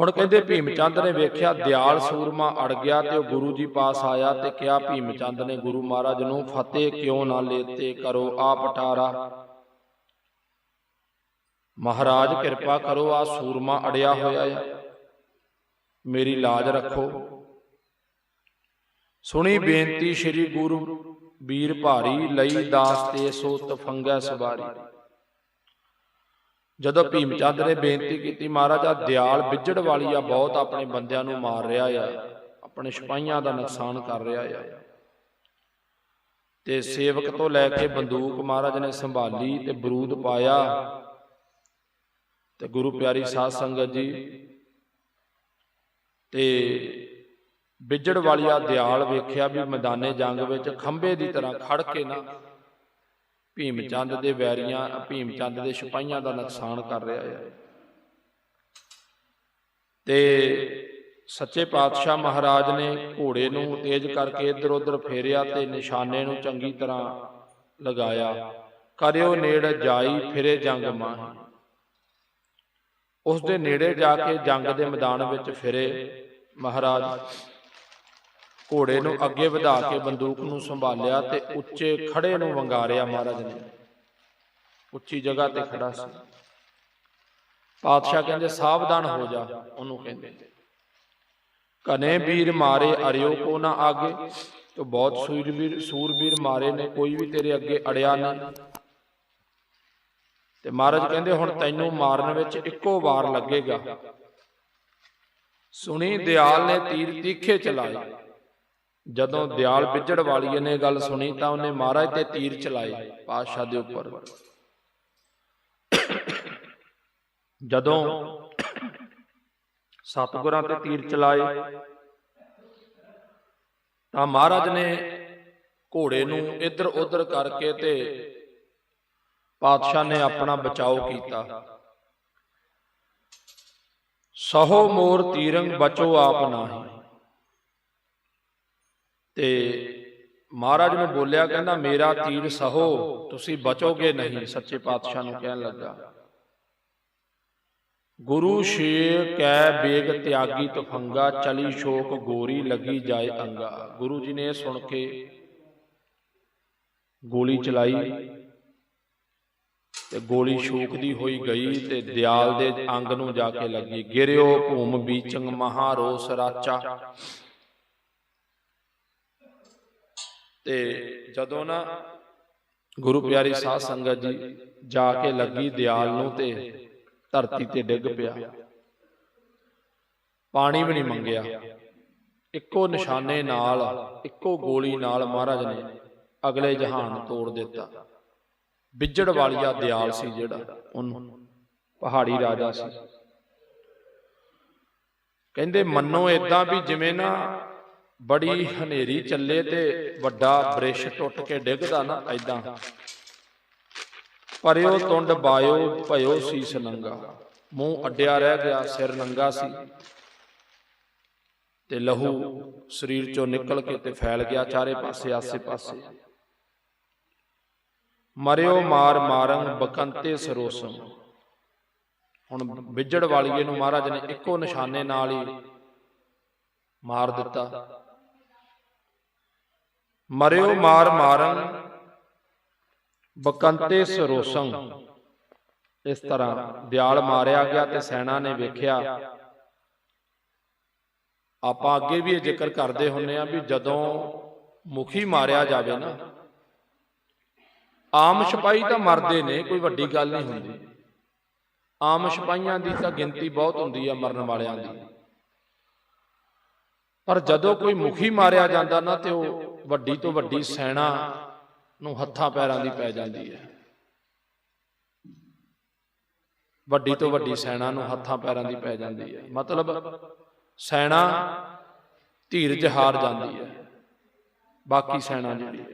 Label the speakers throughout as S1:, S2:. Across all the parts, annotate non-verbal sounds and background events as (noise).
S1: ਹੁਣ ਕਹਿੰਦੇ ਭੀਮ ਚੰਦ ਨੇ ਵੇਖਿਆ ਦਿਆਲ ਸੂਰਮਾ ਅੜ ਗਿਆ ਤੇ ਉਹ ਗੁਰੂ ਜੀ ਪਾਸ ਆਇਆ ਤੇ ਕਿਹਾ ਭੀਮ ਚੰਦ ਨੇ ਗੁਰੂ ਮਹਾਰਾਜ ਨੂੰ ਫਤਿਹ ਕਿਉਂ ਨਾ ਲੇਤੇ ਕਰੋ ਆ ਪਟਾਰਾ ਮਹਾਰਾਜ ਕਿਰਪਾ ਕਰੋ ਆ ਸੂਰਮਾ ਅੜਿਆ ਹੋਇਆ ਆ ਮੇਰੀ ਲਾਜ ਰੱਖੋ। ਸੁਣੀ ਬੇਨਤੀ ਸ੍ਰੀ ਗੁਰੂ ਵੀਰ ਭਾਰੀ ਲਈ ਦਾਸ ਤੇ ਸੋ ਤਫੰਗਾ ਸਵਾਰੀ। ਜਦੋਂ ਭੀਮ ਚੰਦ ਨੇ ਬੇਨਤੀ ਕੀਤੀ ਮਹਾਰਾਜ ਆ ਦਿਆਲ ਵਿਜੜ ਵਾਲੀ ਆ ਬਹੁਤ ਆਪਣੇ ਬੰਦਿਆਂ ਨੂੰ ਮਾਰ ਰਿਹਾ ਆ। ਆਪਣੇ ਸਿਪਾਹੀਆਂ ਦਾ ਨੁਕਸਾਨ ਕਰ ਰਿਹਾ ਆ। ਤੇ ਸੇਵਕ ਤੋਂ ਲੈ ਕੇ ਬੰਦੂਕ ਮਹਾਰਾਜ ਨੇ ਸੰਭਾਲੀ ਤੇ ਬਰੂਦ ਪਾਇਆ। ਤੇ ਗੁਰੂ ਪਿਆਰੀ ਸਾਧ ਸੰਗਤ ਜੀ ਤੇ ਵਿਜੜ ਵਾਲੀਆ ਦਿਆਲ ਵੇਖਿਆ ਵੀ ਮੈਦਾਨੇ ਜੰਗ ਵਿੱਚ ਖੰਭੇ ਦੀ ਤਰ੍ਹਾਂ ਖੜ ਕੇ ਨਾ ਭੀਮ ਚੰਦ ਦੇ ਵੈਰੀਆਂ ਭੀਮ ਚੰਦ ਦੇ ਸਿਪਾਹੀਆਂ ਦਾ ਨੁਕਸਾਨ ਕਰ ਰਿਹਾ ਹੈ। ਤੇ ਸੱਚੇ ਪਾਤਸ਼ਾਹ ਮਹਾਰਾਜ ਨੇ ਘੋੜੇ ਨੂੰ ਤੇਜ਼ ਕਰਕੇ ਇੱਧਰ ਉੱਧਰ ਫੇਰਿਆ ਤੇ ਨਿਸ਼ਾਨੇ ਨੂੰ ਚੰਗੀ ਤਰ੍ਹਾਂ ਲਗਾਇਆ। ਕਰਿਓ ਨੇੜ ਜਾਈ ਫਿਰੇ ਜੰਗ ਮਾਹੀ। ਉਸ ਦੇ ਨੇੜੇ ਜਾ ਕੇ ਜੰਗ ਦੇ ਮੈਦਾਨ ਵਿੱਚ ਫਿਰੇ ਮਹਾਰਾਜ। ਘੋੜੇ ਨੂੰ ਅੱਗੇ ਵਧਾ ਕੇ ਬੰਦੂਕ ਨੂੰ ਸੰਭਾਲਿਆ ਤੇ ਉੱਚੇ ਖੜੇ ਨੂੰ ਵੰਗਾਰਿਆ ਮਹਾਰਾਜ ਨੇ। ਉੱਚੀ ਜਗ੍ਹਾ ਤੇ ਖੜਾ ਸੀ। ਪਾਤਸ਼ਾਹ ਕਹਿੰਦੇ ਸਾਵਧਾਨ ਹੋ ਜਾ ਉਹਨੂੰ ਕਹਿੰਦੇ। ਕਨੇ ਵੀਰ ਮਾਰੇ ਅਰਿਓ ਕੋ ਨਾ ਆਗੇ। ਤੋ ਬਹੁਤ ਸੂਰਬੀਰ ਸੂਰਬੀਰ ਮਾਰੇ ਨੇ ਕੋਈ ਵੀ ਤੇਰੇ ਅੱਗੇ ਅੜਿਆ ਨਹੀਂ ਤੇ ਮਹਾਰਾਜ ਕਹਿੰਦੇ ਹੁਣ ਤੈਨੂੰ ਮਾਰਨ ਵਿੱਚ ਇੱਕੋ ਵਾਰ ਲੱਗੇਗਾ। ਸੁਣੀ ਦਿਆਲ ਨੇ ਤੀਰ ਤੀਖੇ ਚਲਾਏ। ਜਦੋਂ ਦਿਆਲ ਵਿਜੜ ਵਾਲੀਏ ਨੇ ਗੱਲ ਸੁਣੀ ਤਾਂ ਉਹਨੇ ਮਹਾਰਾਜ ਤੇ ਤੀਰ ਚਲਾਏ ਪਾਤਸ਼ਾਹ ਦੇ ਉੱਪਰ। (coughs) ਜਦੋਂ ਸਤਿਗੁਰਾਂ ਤੇ ਤੀਰ ਚਲਾਏ ਤਾਂ ਮਹਾਰਾਜ ਨੇ ਘੋੜੇ ਨੂੰ ਇੱਧਰ ਉੱਧਰ ਕਰਕੇ ਤੇ ਪਾਤਸ਼ਾਹ ਨੇ ਆਪਣਾ ਬਚਾਓ ਕੀਤਾ। ਸਹੋ ਮੋਰ ਤੀਰੰਗ ਬਚੋ ਆਪ ਨਾਹੀ। ਤੇ ਮਹਾਰਾਜ ਨੂੰ ਬੋਲਿਆ ਕਹਿੰਦਾ, ਮੇਰਾ ਤੀਰ ਸਹੋ, ਤੁਸੀਂ ਬਚੋਗੇ ਨਹੀਂ, ਸੱਚੇ ਪਾਤਸ਼ਾਹ ਨੂੰ ਕਹਿਣ ਲੱਗਾ। ਗੁਰੂ ਸ਼ੇਰ ਕੈ ਬੇਗ ਤਿਆਗੀ ਤਫੰਗਾ, ਚਲੀ ਸ਼ੋਕ ਗੋਰੀ ਲੱਗੀ ਜਾਏ ਅੰਗਾ। ਗੁਰੂ ਜੀ ਨੇ ਸੁਣ ਕੇ ਗੋਲੀ ਚਲਾਈ ਤੇ ਗੋਲੀ ਸ਼ੋਕਦੀ ਹੋਈ ਗਈ ਤੇ ਦਿਆਲ ਦੇ ਅੰਗ ਨੂੰ ਜਾ ਕੇ ਲੱਗੀ। ਗਿਰਿਓ ਭੂਮ ਬੀਚੰਗ ਮਹਾਰੋਸ ਰਾਚਾ। ਤੇ ਜਦੋਂ ਨਾ ਗੁਰੂ ਪਿਆਰੀ ਸਾਧ ਸੰਗਤ ਜੀ ਜਾ ਕੇ ਲੱਗੀ ਦਿਆਲ ਨੂੰ ਤੇ ਧਰਤੀ ਤੇ ਡਿੱਗ ਪਿਆ। ਪਾਣੀ ਵੀ ਨਹੀਂ ਮੰਗਿਆ। ਇੱਕੋ ਨਿਸ਼ਾਨੇ ਨਾਲ, ਇੱਕੋ ਗੋਲੀ ਨਾਲ ਮਹਾਰਾਜ ਨੇ ਅਗਲੇ ਜਹਾਨ ਤੋੜ ਦਿੱਤਾ। ਵਿਜੜ ਵਾਲੀਆ ਦਿਆਲ ਸੀ ਜਿਹੜਾ, ਉਹਨੂੰ ਪਹਾੜੀ ਰਾਜਾ ਸੀ। ਕਹਿੰਦੇ ਮੰਨੋ ਇਦਾਂ ਵੀ ਜਿਵੇਂ ਨਾ ਬੜੀ ਹਨੇਰੀ ਚੱਲੇ ਤੇ ਵੱਡਾ ਬ੍ਰਿਸ਼ ਟੁੱਟ ਕੇ ਡਿੱਗਦਾ ਨਾ ਐਦਾਂ ਪਰਿਓ ਤੁੰਡ ਬਾਇਓ ਭਇਓ ਸੀਸ ਨੰਗਾ। ਮੂੰਹ ਅੱਡਿਆ ਰਹਿ ਗਿਆ, ਸਿਰ ਨੰਗਾ ਸੀ। ਤੇ ਲਹੂ ਸਰੀਰ ਚੋਂ ਨਿਕਲ ਕੇ ਤੇ ਫੈਲ ਗਿਆ ਚਾਰੇ ਪਾਸੇ, ਆਸੇ ਪਾਸੇ। ਮਰਿਓ ਮਾਰ ਮਾਰੰ ਬਕੰਤੇ ਸਰੋਸਮ। ਹੁਣ ਵਿਜੜ ਵਾਲੀਏ ਨੂੰ ਮਹਾਰਾਜ ਨੇ ਇੱਕੋ ਨਿਸ਼ਾਨੇ ਨਾਲ ਹੀ ਮਾਰ ਦਿੱਤਾ। ਮਰਿਓ ਮਾਰ ਮਾਰੰ ਬਕੰਤੇ ਸਰੋਸੰ। ਇਸ ਤਰ੍ਹਾਂ ਦਿਆਲ ਮਾਰਿਆ ਗਿਆ ਤੇ ਸੈਨਾ ਨੇ ਵੇਖਿਆ। ਆਪਾਂ ਅੱਗੇ ਵੀ ਇਹ ਜ਼ਿਕਰ ਕਰਦੇ ਹੁੰਨੇ ਆ ਵੀ ਜਦੋਂ ਮੁਖੀ ਮਾਰਿਆ ਜਾਵੇ ਨਾ ਆਮ ਸਿਪਾਹੀ ਤਾਂ ਮਰਦੇ ਨੇ ਕੋਈ ਵੱਡੀ ਗੱਲ ਨਹੀਂ ਹੁੰਦੀ। ਆਮ ਸਿਪਾਹੀਆਂ ਦੀ ਤਾਂ ਗਿਣਤੀ ਬਹੁਤ ਹੁੰਦੀ ਆ ਮਰਨ ਵਾਲਿਆਂ ਦੀ। ਪਰ ਜਦੋਂ ਕੋਈ ਮੁਖੀ ਮਾਰਿਆ ਜਾਂਦਾ ਨਾ ਤੇ ਉਹ ਵੱਡੀ ਤੋਂ ਵੱਡੀ ਸੈਨਾ ਨੂੰ ਹੱਥਾਂ ਪੈਰਾਂ ਦੀ ਪੈ ਜਾਂਦੀ ਹੈ। ਵੱਡੀ ਤੋਂ ਵੱਡੀ ਸੈਨਾ ਨੂੰ ਹੱਥਾਂ ਪੈਰਾਂ ਦੀ ਪੈ ਜਾਂਦੀ ਹੈ। ਮਤਲਬ ਸੈਨਾ ਧੀਰਜ ਹਾਰ ਜਾਂਦੀ ਹੈ। ਬਾਕੀ ਸੈਨਾ ਜਿਹੜੀ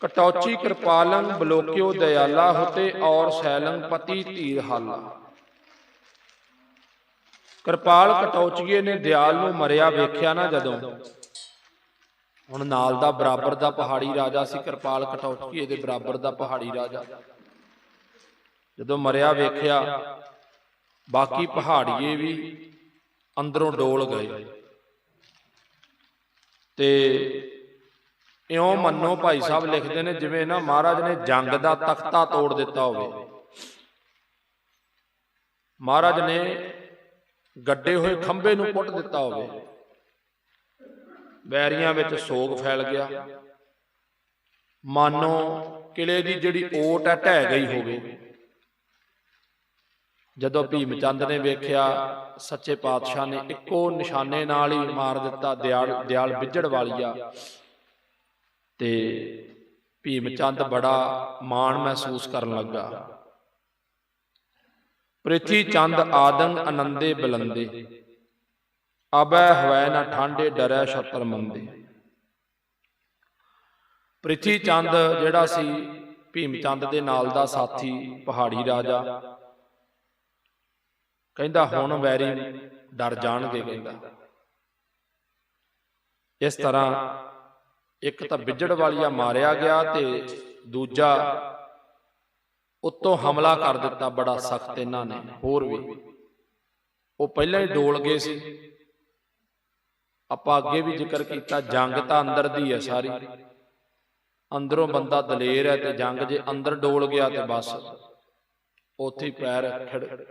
S1: ਕਟੌਚੀ ਕਿਰਪਾਲੰ ਬਲੋਕਿਓ ਦਇਆਲਾ ਹੋਤੇ ਔਰ ਸੈਲੰ ਪਤੀ ਧੀਰ ਹਾਲਾ। ਕਿਰਪਾਲ ਕਟੌਚੀਏ ਨੇ ਦਿਆਲ ਨੂੰ ਮਰਿਆ ਵੇਖਿਆ ਨਾ ਜਦੋਂ। ਹੁਣ ਨਾਲ ਦਾ ਬਰਾਬਰ ਦਾ ਪਹਾੜੀ ਰਾਜਾ ਸੀ, ਕਿਰਪਾਲ ਕਟੌਚੀਏ ਦੇ ਬਰਾਬਰ ਦਾ ਪਹਾੜੀ ਰਾਜਾ। ਜਦੋਂ ਮਰਿਆ ਵੇਖਿਆ, ਬਾਕੀ ਪਹਾੜੀਏ ਵੀ ਅੰਦਰੋਂ ਡੋਲ ਗਏ। ਤੇ ਇਉਂ ਮੰਨੋ ਭਾਈ ਸਾਹਿਬ ਲਿਖਦੇ ਨੇ, ਜਿਵੇਂ ਨਾ ਮਹਾਰਾਜ ਨੇ ਜੰਗ ਦਾ ਤਖਤਾ ਤੋੜ ਦਿੱਤਾ ਹੋਵੇ। ਮਹਾਰਾਜ ਨੇ ਗੱਡੇ ਹੋਏ ਖੰਭੇ ਨੂੰ ਪੁੱਟ ਦਿੱਤਾ ਹੋਵੇ। ਵੈਰੀਆਂ ਵਿੱਚ ਸੋਗ ਫੈਲ ਗਿਆ। ਮਾਨੋ ਕਿਲੇ ਦੀ ਜਿਹੜੀ ਓਟ ਹੈ ਢਹਿ ਗਈ ਹੋਵੇ। ਜਦੋਂ ਭੀਮ ਚੰਦ ਨੇ ਵੇਖਿਆ, ਸੱਚੇ ਪਾਤਸ਼ਾਹ ਨੇ ਇੱਕੋ ਨਿਸ਼ਾਨੇ ਨਾਲ ਹੀ ਮਾਰ ਦਿੱਤਾ, ਦਿਆਲ ਦਿਆਲ ਵਿਜੜ ਵਾਲੀਆ ਤੇ ਭੀਮ ਚੰਦ ਬੜਾ ਮਾਣ ਮਹਿਸੂਸ ਕਰਨ ਲੱਗਾ। ਪ੍ਰਿਥੀ ਚੰਦ ਆਦਮ ਆਨੰਦੇ ਬਲੰਦੇ। ਅਬੈ ਹਵੈ ਨਾ ਠਾਂਡੇ ਡਰੈ ਛਤਰ ਮੰਦੇ। ਪ੍ਰਿਥੀ ਚੰਦ, ਜਿਹੜਾ ਸੀ ਭੀਮ ਚੰਦ ਦੇ ਨਾਲ ਦਾ ਸਾਥੀ, ਪਹਾੜੀ ਰਾਜਾ। ਕਹਿੰਦਾ, ਹੁਣ ਵੈਰੀ ਡਰ ਜਾਣਗੇ ਕਹਿੰਦਾ ਇਸ ਤਰ੍ਹਾਂ ਇੱਕ ਤਾਂ ਵਿਜੜ ਵਾਲੀਆ ਮਾਰਿਆ ਗਿਆ ਤੇ ਦੂਜਾ ਉੱਤੋਂ ਹਮਲਾ ਕਰ ਦਿੱਤਾ ਬੜਾ ਸਖਤ ਇਹਨਾਂ ਨੇ, ਹੋਰ ਵੀ। ਉਹ ਪਹਿਲਾਂ ਹੀ ਡੋਲ ਗਏ ਸੀ। ਆਪਾਂ ਅੱਗੇ ਵੀ ਜ਼ਿਕਰ ਕੀਤਾ, ਜੰਗ ਤਾਂ ਅੰਦਰ ਦੀ ਹੈ ਸਾਰੀ। ਅੰਦਰੋਂ ਬੰਦਾ ਦਲੇਰ ਹੈ ਤੇ ਜੰਗ ਜੇ ਅੰਦਰ ਡੋਲ ਗਿਆ ਤੇ ਬਸ। ਉੱਥੇ ਪੈਰ ਖਿੜ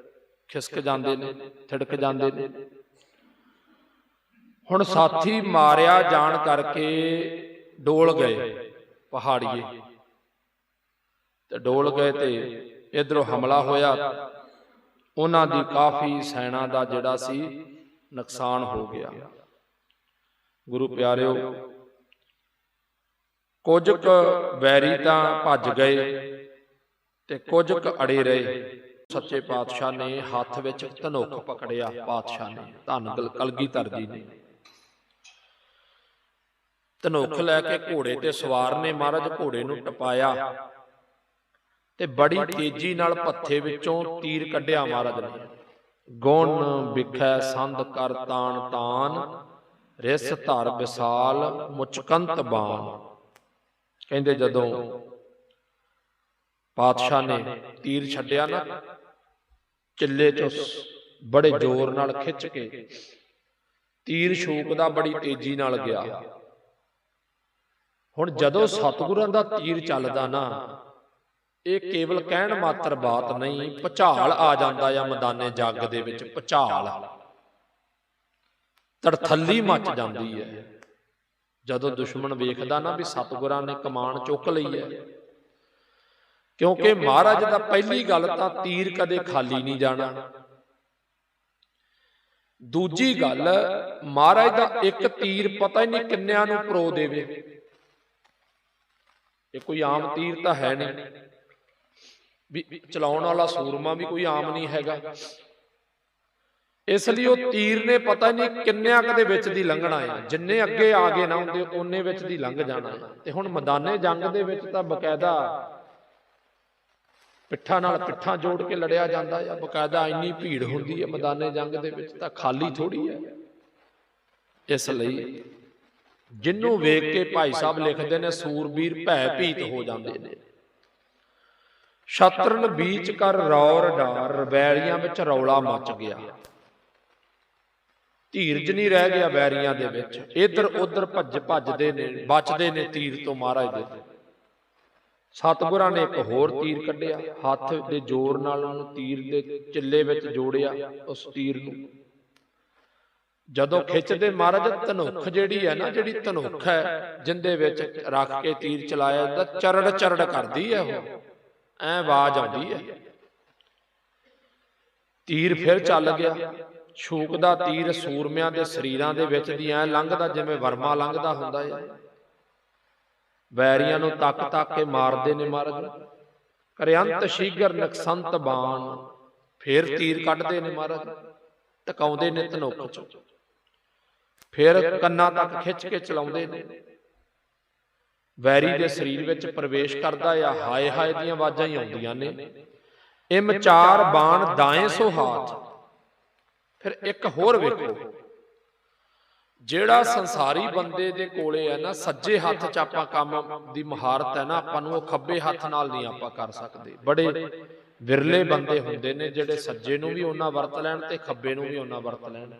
S1: ਖਿਸਕ ਜਾਂਦੇ ਨੇ, ਥਿੜਕ ਜਾਂਦੇ ਨੇ। ਹੁਣ ਸਾਥੀ ਮਾਰਿਆ ਜਾਣ ਕਰਕੇ ਡੋਲ ਗਏ ਪਹਾੜੀਏ। ਤੇ ਡੋਲ ਗਏ ਤੇ ਇਧਰੋਂ ਹਮਲਾ ਹੋਇਆ। ਉਹਨਾਂ ਦੀ ਕਾਫੀ ਸੈਨਾ ਦਾ ਜਿਹੜਾ ਸੀ, ਨੁਕਸਾਨ ਹੋ ਗਿਆ। ਗੁਰੂ ਪਿਆਰਿਓ, ਕੁਝ ਕੁ ਵੈਰੀ ਤਾਂ ਭੱਜ ਗਏ ਤੇ ਕੁਝ ਕੁ ਅੜੇ ਰਹੇ। ਸੱਚੇ ਪਾਤਸ਼ਾਹ ਨੇ ਹੱਥ ਵਿੱਚ ਧਨੁੱਖ ਪਕੜਿਆ, ਪਾਤਸ਼ਾਹ ਨੇ ਧੰਨ ਕਲ- ਕਲਗੀਧਰ ਜੀ ਨੇ। ਧਨੁੱਖ ਲੈ ਕੇ ਘੋੜੇ ਤੇ ਸਵਾਰ ਨੇ ਮਹਾਰਾਜ, ਘੋੜੇ ਨੂੰ ਟਪਾਇਆ ਤੇ ਬੜੀ ਤੇਜ਼ੀ ਨਾਲ ਪੱਥੇ ਵਿੱਚੋਂ ਤੀਰ ਕੱਢਿਆ ਮਹਾਰਾਜ ਨੇ। ਗੁਣ ਵਿਖੈ ਸੰਧ ਕਰ ਤਾਣ ਤਾਨ ਰਿਸ ਧਰ ਵਿਸਾਲ ਮੁਚਕੰਤ ਬਾਣ। ਕਹਿੰਦੇ ਜਦੋਂ ਪਾਤਸ਼ਾਹ ਨੇ ਤੀਰ ਛੱਡਿਆ ਨਾ ਚਿੱਲੇ ਚੋਂ ਬੜੇ ਜ਼ੋਰ ਨਾਲ ਖਿੱਚ ਕੇ ਤੀਰ ਛੂਕਦਾ ਬੜੀ ਤੇਜ਼ੀ ਨਾਲ ਗਿਆ। ਹੁਣ ਜਦੋਂ ਸਤਿਗੁਰਾਂ ਦਾ ਤੀਰ ਚੱਲਦਾ ਨਾ, ਇਹ ਕੇਵਲ ਕਹਿਣ ਮਾਤਰ ਬਾਤ ਨਹੀਂ, ਭਚਾਲ ਆ ਜਾਂਦਾ ਆ ਮੈਦਾਨੇ ਜੱਗ ਦੇ ਵਿੱਚ, ਭਚਾਲ। ਤੜਥੱਲੀ ਮੱਚ ਜਾਂਦੀ ਹੈ। ਜਦੋਂ ਦੁਸ਼ਮਣ ਵੇਖਦਾ ਨਾ ਵੀ ਸਤਿਗੁਰਾਂ ਨੇ ਕਮਾਨ ਚੁੱਕ ਲਈ ਹੈ। ਕਿਉਂਕਿ ਮਹਾਰਾਜ ਦਾ ਪਹਿਲੀ ਗੱਲ ਤਾਂ ਤੀਰ ਕਦੇ ਖਾਲੀ ਨਹੀਂ ਜਾਣਾ। ਦੂਜੀ ਗੱਲ, ਮਹਾਰਾਜ ਦਾ ਇੱਕ ਤੀਰ ਪਤਾ ਹੀ ਨਹੀਂ ਕਿੰਨਿਆਂ ਨੂੰ ਪਰੋ ਦੇਵੇ। ਇਹ ਕੋਈ ਆਮ ਤੀਰ ਤਾਂ ਹੈ ਨਹੀਂ। ਵੀ ਚਲਾਉਣ ਵਾਲਾ ਸੂਰਮਾ ਵੀ ਕੋਈ ਆਮ ਨਹੀਂ ਹੈਗਾ। ਇਸ ਲਈ ਉਹ ਤੀਰ ਨੇ ਪਤਾ ਨਹੀਂ ਕਿੰਨਿਆਂ ਕਦੇ ਵਿੱਚ ਦੀ ਲੰਘਣਾ ਹੈ। ਜਿੰਨੇ ਅੱਗੇ ਆ ਗਏ ਨਾ ਹੁੰਦੇ ਉਹਨੇ ਵਿੱਚ ਦੀ ਲੰਘ ਜਾਣਾ ਹੈ। ਤੇ ਹੁਣ ਮੈਦਾਨੇ ਜੰਗ ਦੇ ਵਿੱਚ ਤਾਂ ਬਕਾਇਦਾ ਪਿੱਠਾਂ ਨਾਲ ਪਿੱਠਾਂ ਜੋੜ ਕੇ ਲੜਿਆ ਜਾਂਦਾ ਹੈ। ਬਕਾਇਦਾ ਇੰਨੀ ਭੀੜ ਹੁੰਦੀ ਹੈ ਮੈਦਾਨੇ ਜੰਗ ਦੇ ਵਿੱਚ, ਤਾਂ ਖਾਲੀ ਥੋੜੀ ਹੈ। ਇਸ ਲਈ ਜਿੰਨੂੰ ਵੇਖ ਕੇ ਭਾਈ ਸਾਹਿਬ ਲਿਖਦੇ ਨੇ, ਸੂਰਬੀਰ ਭੈ ਭੀਤ ਹੋ ਜਾਂਦੇ ਨੇ। ਸ਼ਤਰਨ ਬੀਚ ਕਰ ਰੌਰ ਡਾਰ ਰਬੈਲੀਆਂ ਵਿੱਚ ਰੌਲਾ ਮਚ ਗਿਆ। ਧੀਰਜ ਨਹੀਂ ਰਹਿ ਗਿਆ ਬੈਰੀਆਂ ਦੇ ਵਿੱਚ। ਇੱਧਰ ਉੱਧਰ ਭੱਜ ਭੱਜਦੇ ਨੇ, ਬਚਦੇ ਨੇ ਤੀਰ ਤੋਂ ਮਹਾਰਾਜ ਦੇ ਸਤਿਗੁਰਾਂ ਨੇ ਇੱਕ ਹੋਰ ਤੀਰ ਕੱਢਿਆ, ਹੱਥ ਦੇ ਜ਼ੋਰ ਨਾਲ ਉਹਨੂੰ ਤੀਰ ਦੇ ਚਿੱਲੇ ਵਿੱਚ ਜੋੜਿਆ ਉਸ ਤੀਰ ਨੂੰ। ਜਦੋਂ ਖਿੱਚਦੇ ਮਹਾਰਾਜ, ਧਨੁੱਖ ਜਿਹੜੀ ਹੈ ਨਾ, ਜਿਹੜੀ ਧਨੁੱਖ ਹੈ, ਜਿੰਦੇ ਵਿੱਚ ਰੱਖ ਕੇ ਤੀਰ ਚਲਾਇਆ ਜਾਂਦਾ, ਚਰੜ ਚਰੜ ਕਰਦੀ ਹੈ ਉਹ। ਐ ਆਵਾਜ਼ ਆਉਂਦੀ ਹੈ। ਤੀਰ ਫਿਰ ਚੱਲ ਗਿਆ। ਛੂਕ ਦਾ ਤੀਰ ਸੂਰਮਿਆਂ ਦੇ ਸਰੀਰਾਂ ਦੇ ਵਿੱਚ ਦੀ ਐ ਲੰਘਦਾ ਜਿਵੇਂ ਵਰਮਾ ਲੰਘਦਾ ਹੁੰਦਾ ਹੈ ਵੈਰੀਆਂ ਨੂੰ ਤੱਕ ਤੱਕ ਕੇ ਮਾਰਦੇ ਨੇ ਮਹਾਰਾਜ ਕਰਿਆੰਤ ਸ਼ੀਗਰ ਨਕਸੰਤ ਬਾਣ, ਫਿਰ ਤੀਰ ਕੱਢਦੇ ਨੇ ਮਹਾਰਾਜ ਟਕਾਉਂਦੇ ਨੇ ਧਨੁੱਖ ਚ। ਫਿਰ ਕੰਨਾਂ ਤੱਕ ਖਿੱਚ ਕੇ ਚਲਾਉਂਦੇ ਨੇ। ਵੈਰੀ ਦੇ ਸਰੀਰ ਵਿੱਚ ਪ੍ਰਵੇਸ਼ ਕਰਦਾ ਆ, ਹਾਏ ਹਾਏ ਦੀਆਂ ਆਵਾਜ਼ਾਂ ਹੀ ਆਉਂਦੀਆਂ ਨੇ। ਇਮ ਚਾਰ ਬਾਣ ਦਾਏ ਸੋ ਹਾਥ। ਫਿਰ ਇੱਕ ਹੋਰ ਵੇਖੋ। ਜਿਹੜਾ ਸੰਸਾਰੀ ਬੰਦੇ ਦੇ ਕੋਲੇ ਹੈ ਨਾ ਸੱਜੇ ਹੱਥ 'ਚ ਆਪਾਂ ਕੰਮ ਦੀ ਮਹਾਰਤ ਹੈ ਨਾ ਆਪਾਂ ਨੂੰ ਉਹ ਖੱਬੇ ਹੱਥ ਨਾਲ ਨਹੀਂ ਆਪਾਂ ਕਰ ਸਕਦੇ। ਬੜੇ ਵਿਰਲੇ ਬੰਦੇ ਹੁੰਦੇ ਨੇ ਜਿਹੜੇ ਸੱਜੇ ਨੂੰ ਵੀ ਉਹਨਾਂ ਵਰਤ ਲੈਣ ਤੇ ਖੱਬੇ ਨੂੰ ਵੀ ਉਹਨਾਂ ਵਰਤ ਲੈਣ।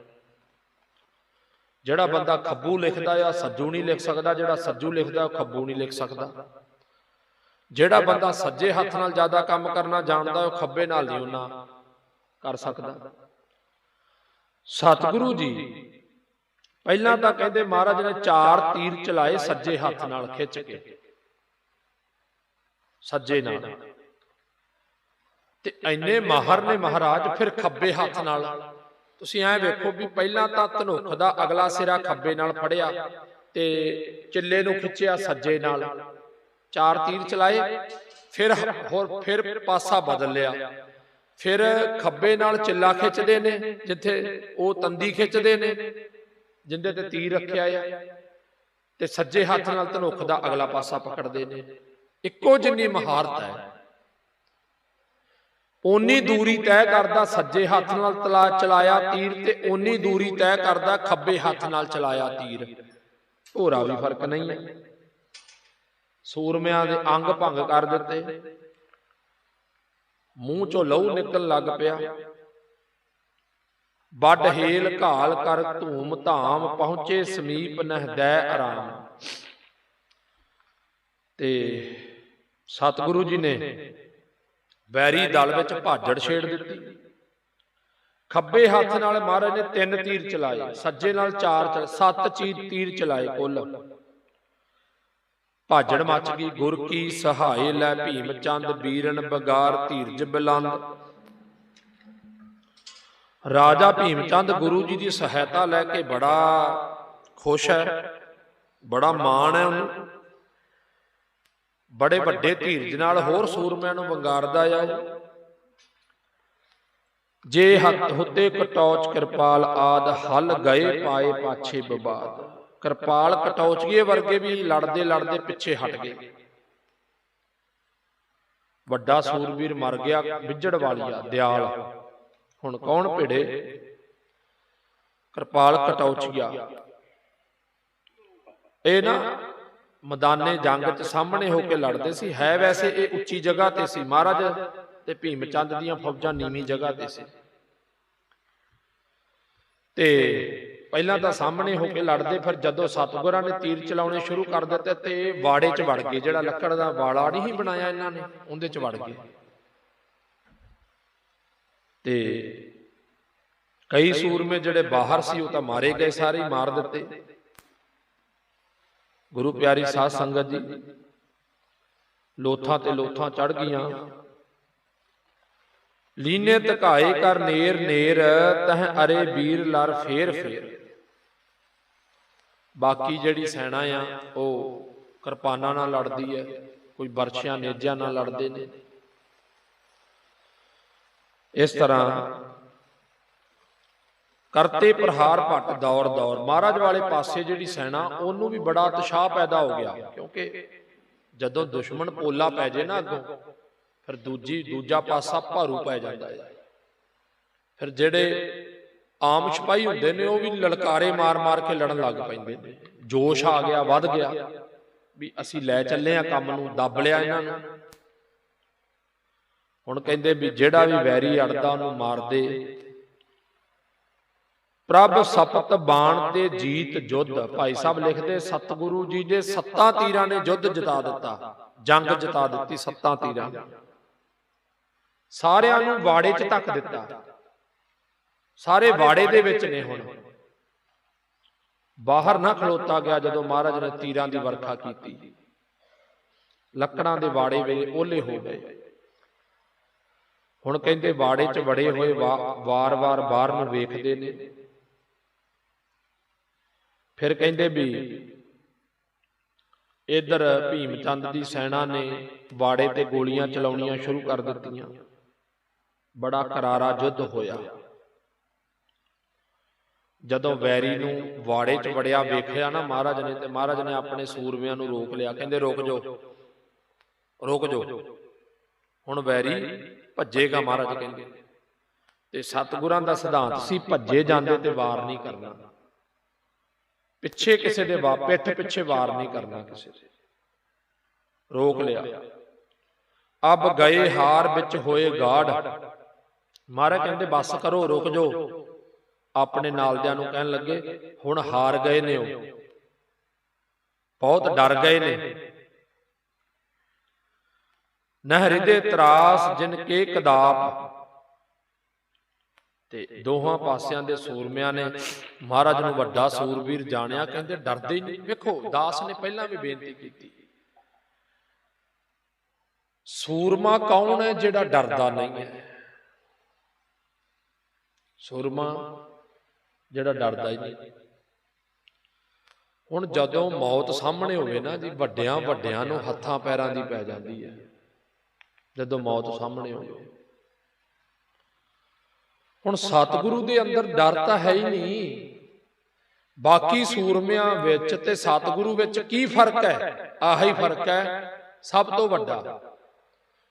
S1: ਜਿਹੜਾ ਬੰਦਾ ਖੱਬੂ ਲਿਖਦਾ ਆ ਸੱਜੂ ਨਹੀਂ ਲਿਖ ਸਕਦਾ ਜਿਹੜਾ ਸੱਜੂ ਲਿਖਦਾ ਉਹ ਖੱਬੂ ਨਹੀਂ ਲਿਖ ਸਕਦਾ। ਜਿਹੜਾ ਬੰਦਾ ਸੱਜੇ ਹੱਥ ਨਾਲ ਜ਼ਿਆਦਾ ਕੰਮ ਕਰਨਾ ਜਾਣਦਾ ਉਹ ਖੱਬੇ ਨਾਲ ਨਹੀਂ ਉਹਨਾਂ ਕਰ ਸਕਦਾ। ਸਤਿਗੁਰੂ ਜੀ। ਪਹਿਲਾਂ ਤਾਂ ਕਹਿੰਦੇ ਮਹਾਰਾਜ ਨੇ ਚਾਰ ਤੀਰ ਚਲਾਏ ਸੱਜੇ ਹੱਥ ਨਾਲ ਖਿੱਚ ਕੇ। ਸੱਜੇ ਨਾਲ। ਤੇ ਐਨੇ ਮਾਹਰ ਨੇ ਮਹਾਰਾਜ, ਫਿਰ ਖੱਬੇ ਹੱਥ ਨਾਲ। ਤੁਸੀਂ ਐ ਵੇਖੋ ਵੀ ਪਹਿਲਾਂ ਤਾਂ ਧਨੁਖ ਦਾ ਅਗਲਾ ਸਿਰਾ ਖੱਬੇ ਨਾਲ ਫੜਿਆ ਤੇ ਚਿੱਲੇ ਨੂੰ ਖਿੱਚਿਆ ਸੱਜੇ ਨਾਲ। ਚਾਰ ਤੀਰ ਚਲਾਏ, ਫਿਰ ਹੋਰ ਫਿਰ ਪਾਸਾ ਬਦਲ ਲਿਆ। ਫਿਰ ਖੱਬੇ ਨਾਲ ਚਿੱਲਾ ਖਿੱਚਦੇ ਨੇ ਜਿੱਥੇ ਉਹ ਤੰਦੀ ਖਿੱਚਦੇ ਨੇ ਜਿੰਦੇ ਤੇ ਤੀਰ ਰੱਖਿਆ ਆ। ਤੇ ਸੱਜੇ ਹੱਥ ਨਾਲ ਧਨੁਖ ਦਾ ਅਗਲਾ ਪਾਸਾ ਪਕੜਦੇ ਨੇ। ਇੱਕੋ ਜਿੰਨੀ ਮਹਾਰਤ ਹੈ। ਓਨੀ ਦੂਰੀ ਤੈਅ ਕਰਦਾ ਸੱਜੇ ਹੱਥ ਨਾਲ ਤਲਾ ਚਲਾਇਆ ਤੀਰ ਤੇ ਓਨੀ ਦੂਰੀ ਤੈਅ ਕਰਦਾ ਖੱਬੇ ਹੱਥ ਨਾਲ ਚਲਾਇਆ ਤੀਰ। ਹੋਰਾ ਵੀ ਫ਼ਰਕ ਨਹੀਂ। ਹੈ ਸੂਰਮਿਆਂ ਦੇ ਅੰਗ ਭੰਗ ਕਰ ਦਿੱਤੇ। ਮੂੰਹ ਚੋਂ ਲਹੂ ਨਿਕਲਣ ਲੱਗ ਪਿਆ। ਵੱਡ ਹੇਲ ਘਾਲ ਕਰ ਧੂਮ ਧਾਮ ਪਹੁੰਚੇ ਸਮੀਪ ਨਹਦੈ ਆਰਾਮ। ਤੇ ਸਤਿਗੁਰੂ ਜੀ ਨੇ ਵੈਰੀ ਦਲ ਵਿੱਚ ਭਾਜੜ ਛੇੜ ਦਿੱਤੀ। ਖੱਬੇ ਹੱਥ ਨਾਲ ਮਹਾਰਾਜ ਨੇ ਤਿੰਨ ਤੀਰ ਚਲਾਏ, ਸੱਜੇ ਨਾਲ ਚਾਰ ਚਲ, ਸੱਤ ਚੀਰ ਤੀਰ ਚਲਾਏ ਕੁੱਲ। ਭਾਜੜ ਮੱਚ ਗਈ ਗੁਰ ਕੀ ਸਹਾਏ ਲੈ ਭੀਮ ਚੰਦ ਬੀਰਨ ਬਗਾਰ ਧੀਰਜ ਬਲੰਦ। ਰਾਜਾ ਭੀਮ ਚੰਦ ਗੁਰੂ ਜੀ ਦੀ ਸਹਾਇਤਾ ਲੈ ਕੇ ਬੜਾ ਖੁਸ਼ ਹੈ ਬੜਾ ਮਾਣ ਹੈ ਉਹਨੂੰ। ਬੜੇ ਵੱਡੇ ਧੀਰਜ ਨਾਲ ਹੋਰ ਸੂਰਮਿਆਂ ਨੂੰ ਵੰਗਾਰਦਾ ਆ। ਜੇ ਹੱਥ ਹੁੱਤੇ ਕਟੌਚ ਕਿਰਪਾਲ ਆਦ ਹਲ ਗਏ ਪਾਏ ਪਾਛੇ ਬਬਾਦ ਕਿਰਪਾਲ ਕਟੌਚੀਏ ਵਰਗੇ ਵੀ ਲੜਦੇ ਲੜਦੇ ਪਿੱਛੇ ਹਟ ਗਏ। ਵੱਡਾ ਸੂਰਬੀਰ ਮਰ ਗਿਆ ਵਿਜੜ ਵਾਲੀਆ ਦਿਆਲ। ਹੁਣ ਕੌਣ ਭਿੜੇ? ਕਿਰਪਾਲ ਕਟੌਚੀਆ ਇਹ ਨਾ ਮੈਦਾਨੇ ਜੰਗ 'ਚ ਸਾਹਮਣੇ ਹੋ ਕੇ ਲੜਦੇ ਸੀ। ਹੈ ਵੈਸੇ ਇਹ ਉੱਚੀ ਜਗ੍ਹਾ ਤੇ ਸੀ। ਮਹਾਰਾਜ ਤੇ ਭੀਮ ਚੰਦ ਦੀਆਂ ਫੌਜਾਂ ਨੀਵੀਂ ਜਗ੍ਹਾ ਤੇ ਸੀ। ਤੇ ਪਹਿਲਾਂ ਤਾਂ ਸਾਹਮਣੇ ਹੋ ਕੇ ਲੜਦੇ ਫਿਰ ਜਦੋਂ ਸਤਗੁਰਾਂ ਨੇ ਤੀਰ ਚਲਾਉਣੇ ਸ਼ੁਰੂ ਕਰ ਦਿੱਤੇ ਤੇ ਬਾੜੇ 'ਚ ਵੜ ਗਏ ਜਿਹੜਾ ਲੱਕੜ ਦਾ ਬਾੜਾ ਨਹੀਂ ਬਣਾਇਆ ਇਹਨਾਂ ਨੇ ਉਹਦੇ 'ਚ ਵੜ ਗਏ। ਤੇ ਕਈ ਸੂਰਮੇ ਜਿਹੜੇ ਬਾਹਰ ਸੀ ਉਹ ਤਾਂ ਮਾਰੇ ਗਏ ਸਾਰੇ ਹੀ ਮਾਰ ਦਿੱਤੇ। ਗੁਰੂ ਪਿਆਰੀ ਸਾਧ ਸੰਗਤ ਜੀ ਲੋਥਾਂ ਤੇ ਲੋਥਾਂ ਚੜ ਗਈਆਂ। ਲੀਨੇ ਧਕਾਏ ਕਰ ਨੇਰ ਨੇਰ ਤਹ ਅਰੇ ਵੀਰ ਲਰ ਫੇਰ। ਫੇਰ। ਬਾਕੀ ਜਿਹੜੀ ਸੈਨਾ ਆ ਉਹ ਕਿਰਪਾਨਾਂ ਨਾਲ ਲੜਦੀ ਹੈ ਕੋਈ ਬਰਛਿਆਂ ਨੇਜਿਆਂ ਨਾਲ ਲੜਦੇ ਨੇ। ਇਸ ਤਰ੍ਹਾਂ ਕਰਤੇ ਪ੍ਰਹਾਰ ਭੱਟ ਦੌਰ ਦੌਰ ਮਹਾਰਾਜ ਵਾਲੇ ਪਾਸੇ ਜਿਹੜੀ ਸੈਨਾ ਉਹਨੂੰ ਵੀ ਬੜਾ ਉਤਸ਼ਾਹ ਪੈਦਾ ਹੋ ਗਿਆ ਕਿਉਂਕਿ ਜਦੋਂ ਦੁਸ਼ਮਣ ਪੋਲਾ ਪੈ ਜੇ ਨਾ ਅੱਗੋਂ ਫਿਰ ਦੂਜੀ ਦੂਜਾ ਪਾਸਾ ਭਾਰੂ ਪੈ ਜਾਂਦਾ ਹੈ। ਫਿਰ ਜਿਹੜੇ ਆਮ ਸਿਪਾਹੀ ਹੁੰਦੇ ਨੇ, ਉਹ ਵੀ ਲਲਕਾਰੇ ਮਾਰ-ਮਾਰ ਕੇ ਲੜਨ ਲੱਗ ਪੈਂਦੇ ਨੇ। ਜੋਸ਼ ਆ ਗਿਆ, ਵੱਧ ਗਿਆ। ਵੀ ਅਸੀਂ ਲੈ ਚੱਲੇ ਆ ਕੰਮ ਨੂੰ, ਦੱਬ ਲਿਆ ਇਹਨਾਂ ਨੂੰ। ਹੁਣ ਕਹਿੰਦੇ ਵੀ ਜਿਹੜਾ ਵੀ ਵੈਰੀ ਅੜਦਾ ਉਹਨੂੰ ਮਾਰਦੇ ਪ੍ਰਭ ਸਪਤ ਬਾਣ ਤੇ ਜੀਤ ਜੁੱਧ। ਭਾਈ ਸਾਹਿਬ ਲਿਖਦੇ, ਸਤਿਗੁਰੂ ਜੀ ਦੇ ਸੱਤਾਂ ਤੀਰਾਂ ਨੇ ਜੁੱਧ ਜਿਤਾ ਦਿੱਤਾ। ਜੰਗ ਜਿਤਾ ਦਿੱਤੀ ਸੱਤਾਂ ਤੀਰਾਂ। ਸਾਰਿਆਂ ਨੂੰ ਵਾੜੇ 'ਚ ਧੱਕ ਦਿੱਤਾ। ਸਾਰੇ ਬਾੜੇ ਦੇ ਵਿੱਚ ਨੇ ਹੁਣ। ਬਾਹਰ ਨਾ ਖਲੋਤਾ ਗਿਆ ਜਦੋਂ ਮਹਾਰਾਜ ਨੇ ਤੀਰਾਂ ਦੀ ਵਰਖਾ ਕੀਤੀ। ਲੱਕੜਾਂ ਦੇ ਬਾੜੇ ਵੇ ਓਲੇ ਹੋ ਗਏ। ਹੁਣ ਕਹਿੰਦੇ ਬਾੜੇ 'ਚ ਵੜੇ ਹੋਏ ਵਾਰ-ਵਾਰ ਬਾਹਰ ਨੂੰ ਵੇਖਦੇ ਨੇ। ਫਿਰ ਕਹਿੰਦੇ ਵੀ ਇਧਰ ਭੀਮ ਚੰਦ ਦੀ ਸੈਨਾ ਨੇ ਬਾੜੇ ਤੇ ਗੋਲੀਆਂ ਚਲਾਉਣੀਆਂ ਸ਼ੁਰੂ ਕਰ ਦਿੱਤੀਆਂ। ਬੜਾ ਕਰਾਰਾ ਯੁੱਧ ਹੋਇਆ। ਜਦੋਂ ਵੈਰੀ ਨੂੰ ਬਾੜੇ 'ਚ ਵੜਿਆ ਵੇਖਿਆ ਨਾ ਮਹਾਰਾਜ ਨੇ ਤੇ ਮਹਾਰਾਜ ਨੇ ਆਪਣੇ ਸੂਰਮਿਆਂ ਨੂੰ ਰੋਕ ਲਿਆ। ਕਹਿੰਦੇ ਰੁਕ ਜਾਓ ਰੁਕ ਜਾਓ। ਹੁਣ ਵੈਰੀ ਭੱਜੇਗਾ ਮਹਾਰਾਜ ਕਹਿੰਦੇ। ਤੇ ਸਤਿਗੁਰਾਂ ਦਾ ਸਿਧਾਂਤ ਸੀ ਭੱਜੇ ਜਾਂਦੇ ਤੇ ਵਾਰ ਨਹੀਂ ਕਰਨਾ। ਪਿੱਛੇ ਕਿਸੇ ਦੇ ਵਾ ਪਿੱਠ ਪਿੱਛੇ ਵਾਰ ਨਹੀਂ ਕਰਨਾ ਕਿਸੇ ਦੇ। ਰੋਕ ਲਿਆ। ਅਬ ਗਏ ਹਾਰ ਵਿੱਚ ਹੋਏ ਗਾੜ ਮਹਾਰਾਜ ਕਹਿੰਦੇ ਬੱਸ ਕਰੋ ਰੁਕ ਜਾਓ। ਆਪਣੇ ਨਾਲਦਿਆਂ ਨੂੰ ਕਹਿਣ ਲੱਗੇ ਹੁਣ ਹਾਰ ਗਏ ਨੇ ਉਹ। ਬਹੁਤ ਡਰ ਗਏ ਨੇ। ਨਹਿ ਦੇ ਤਰਾਸ ਜਿਨ ਕੇ ਕਦਾਪ। ਤੇ ਦੋਹਾਂ ਪਾਸਿਆਂ ਦੇ ਸੂਰਮਿਆਂ ਨੇ ਮਹਾਰਾਜ ਨੂੰ ਵੱਡਾ ਸੂਰਬੀਰ ਜਾਣਿਆ ਕਹਿੰਦੇ ਡਰਦੇ ਨਹੀਂ ਵੇਖੋ ਦਾਸ ਨੇ ਪਹਿਲਾਂ ਵੀ ਬੇਨਤੀ ਕੀਤੀ। ਸੂਰਮਾ ਕੌਣ ਹੈ ਜਿਹੜਾ ਡਰਦਾ ਨਹੀਂ ਹੈ? ਸੂਰਮਾ ਜਿਹੜਾ ਡਰਦਾ ਹੀ ਨਹੀਂ। ਹੁਣ ਜਦੋਂ ਮੌਤ ਸਾਹਮਣੇ ਹੋਵੇ ਨਾ ਜੀ, ਵੱਡਿਆਂ ਵੱਡਿਆਂ ਨੂੰ ਹੱਥਾਂ ਪੈਰਾਂ ਦੀ ਪੈ ਜਾਂਦੀ ਹੈ। ਜਦੋਂ ਮੌਤ ਸਾਹਮਣੇ ਹੋਵੇ। ਹੁਣ ਸਤਿਗੁਰੂ ਦੇ ਅੰਦਰ ਡਰ ਤਾਂ ਹੈ ਹੀ ਨਹੀਂ। ਬਾਕੀ ਸੂਰਮਿਆਂ ਵਿੱਚ ਤੇ ਸਤਿਗੁਰੂ ਵਿੱਚ ਕੀ ਫ਼ਰਕ ਹੈ? ਆਹੀ ਫ਼ਰਕ ਹੈ, ਸਭ ਤੋਂ ਵੱਡਾ।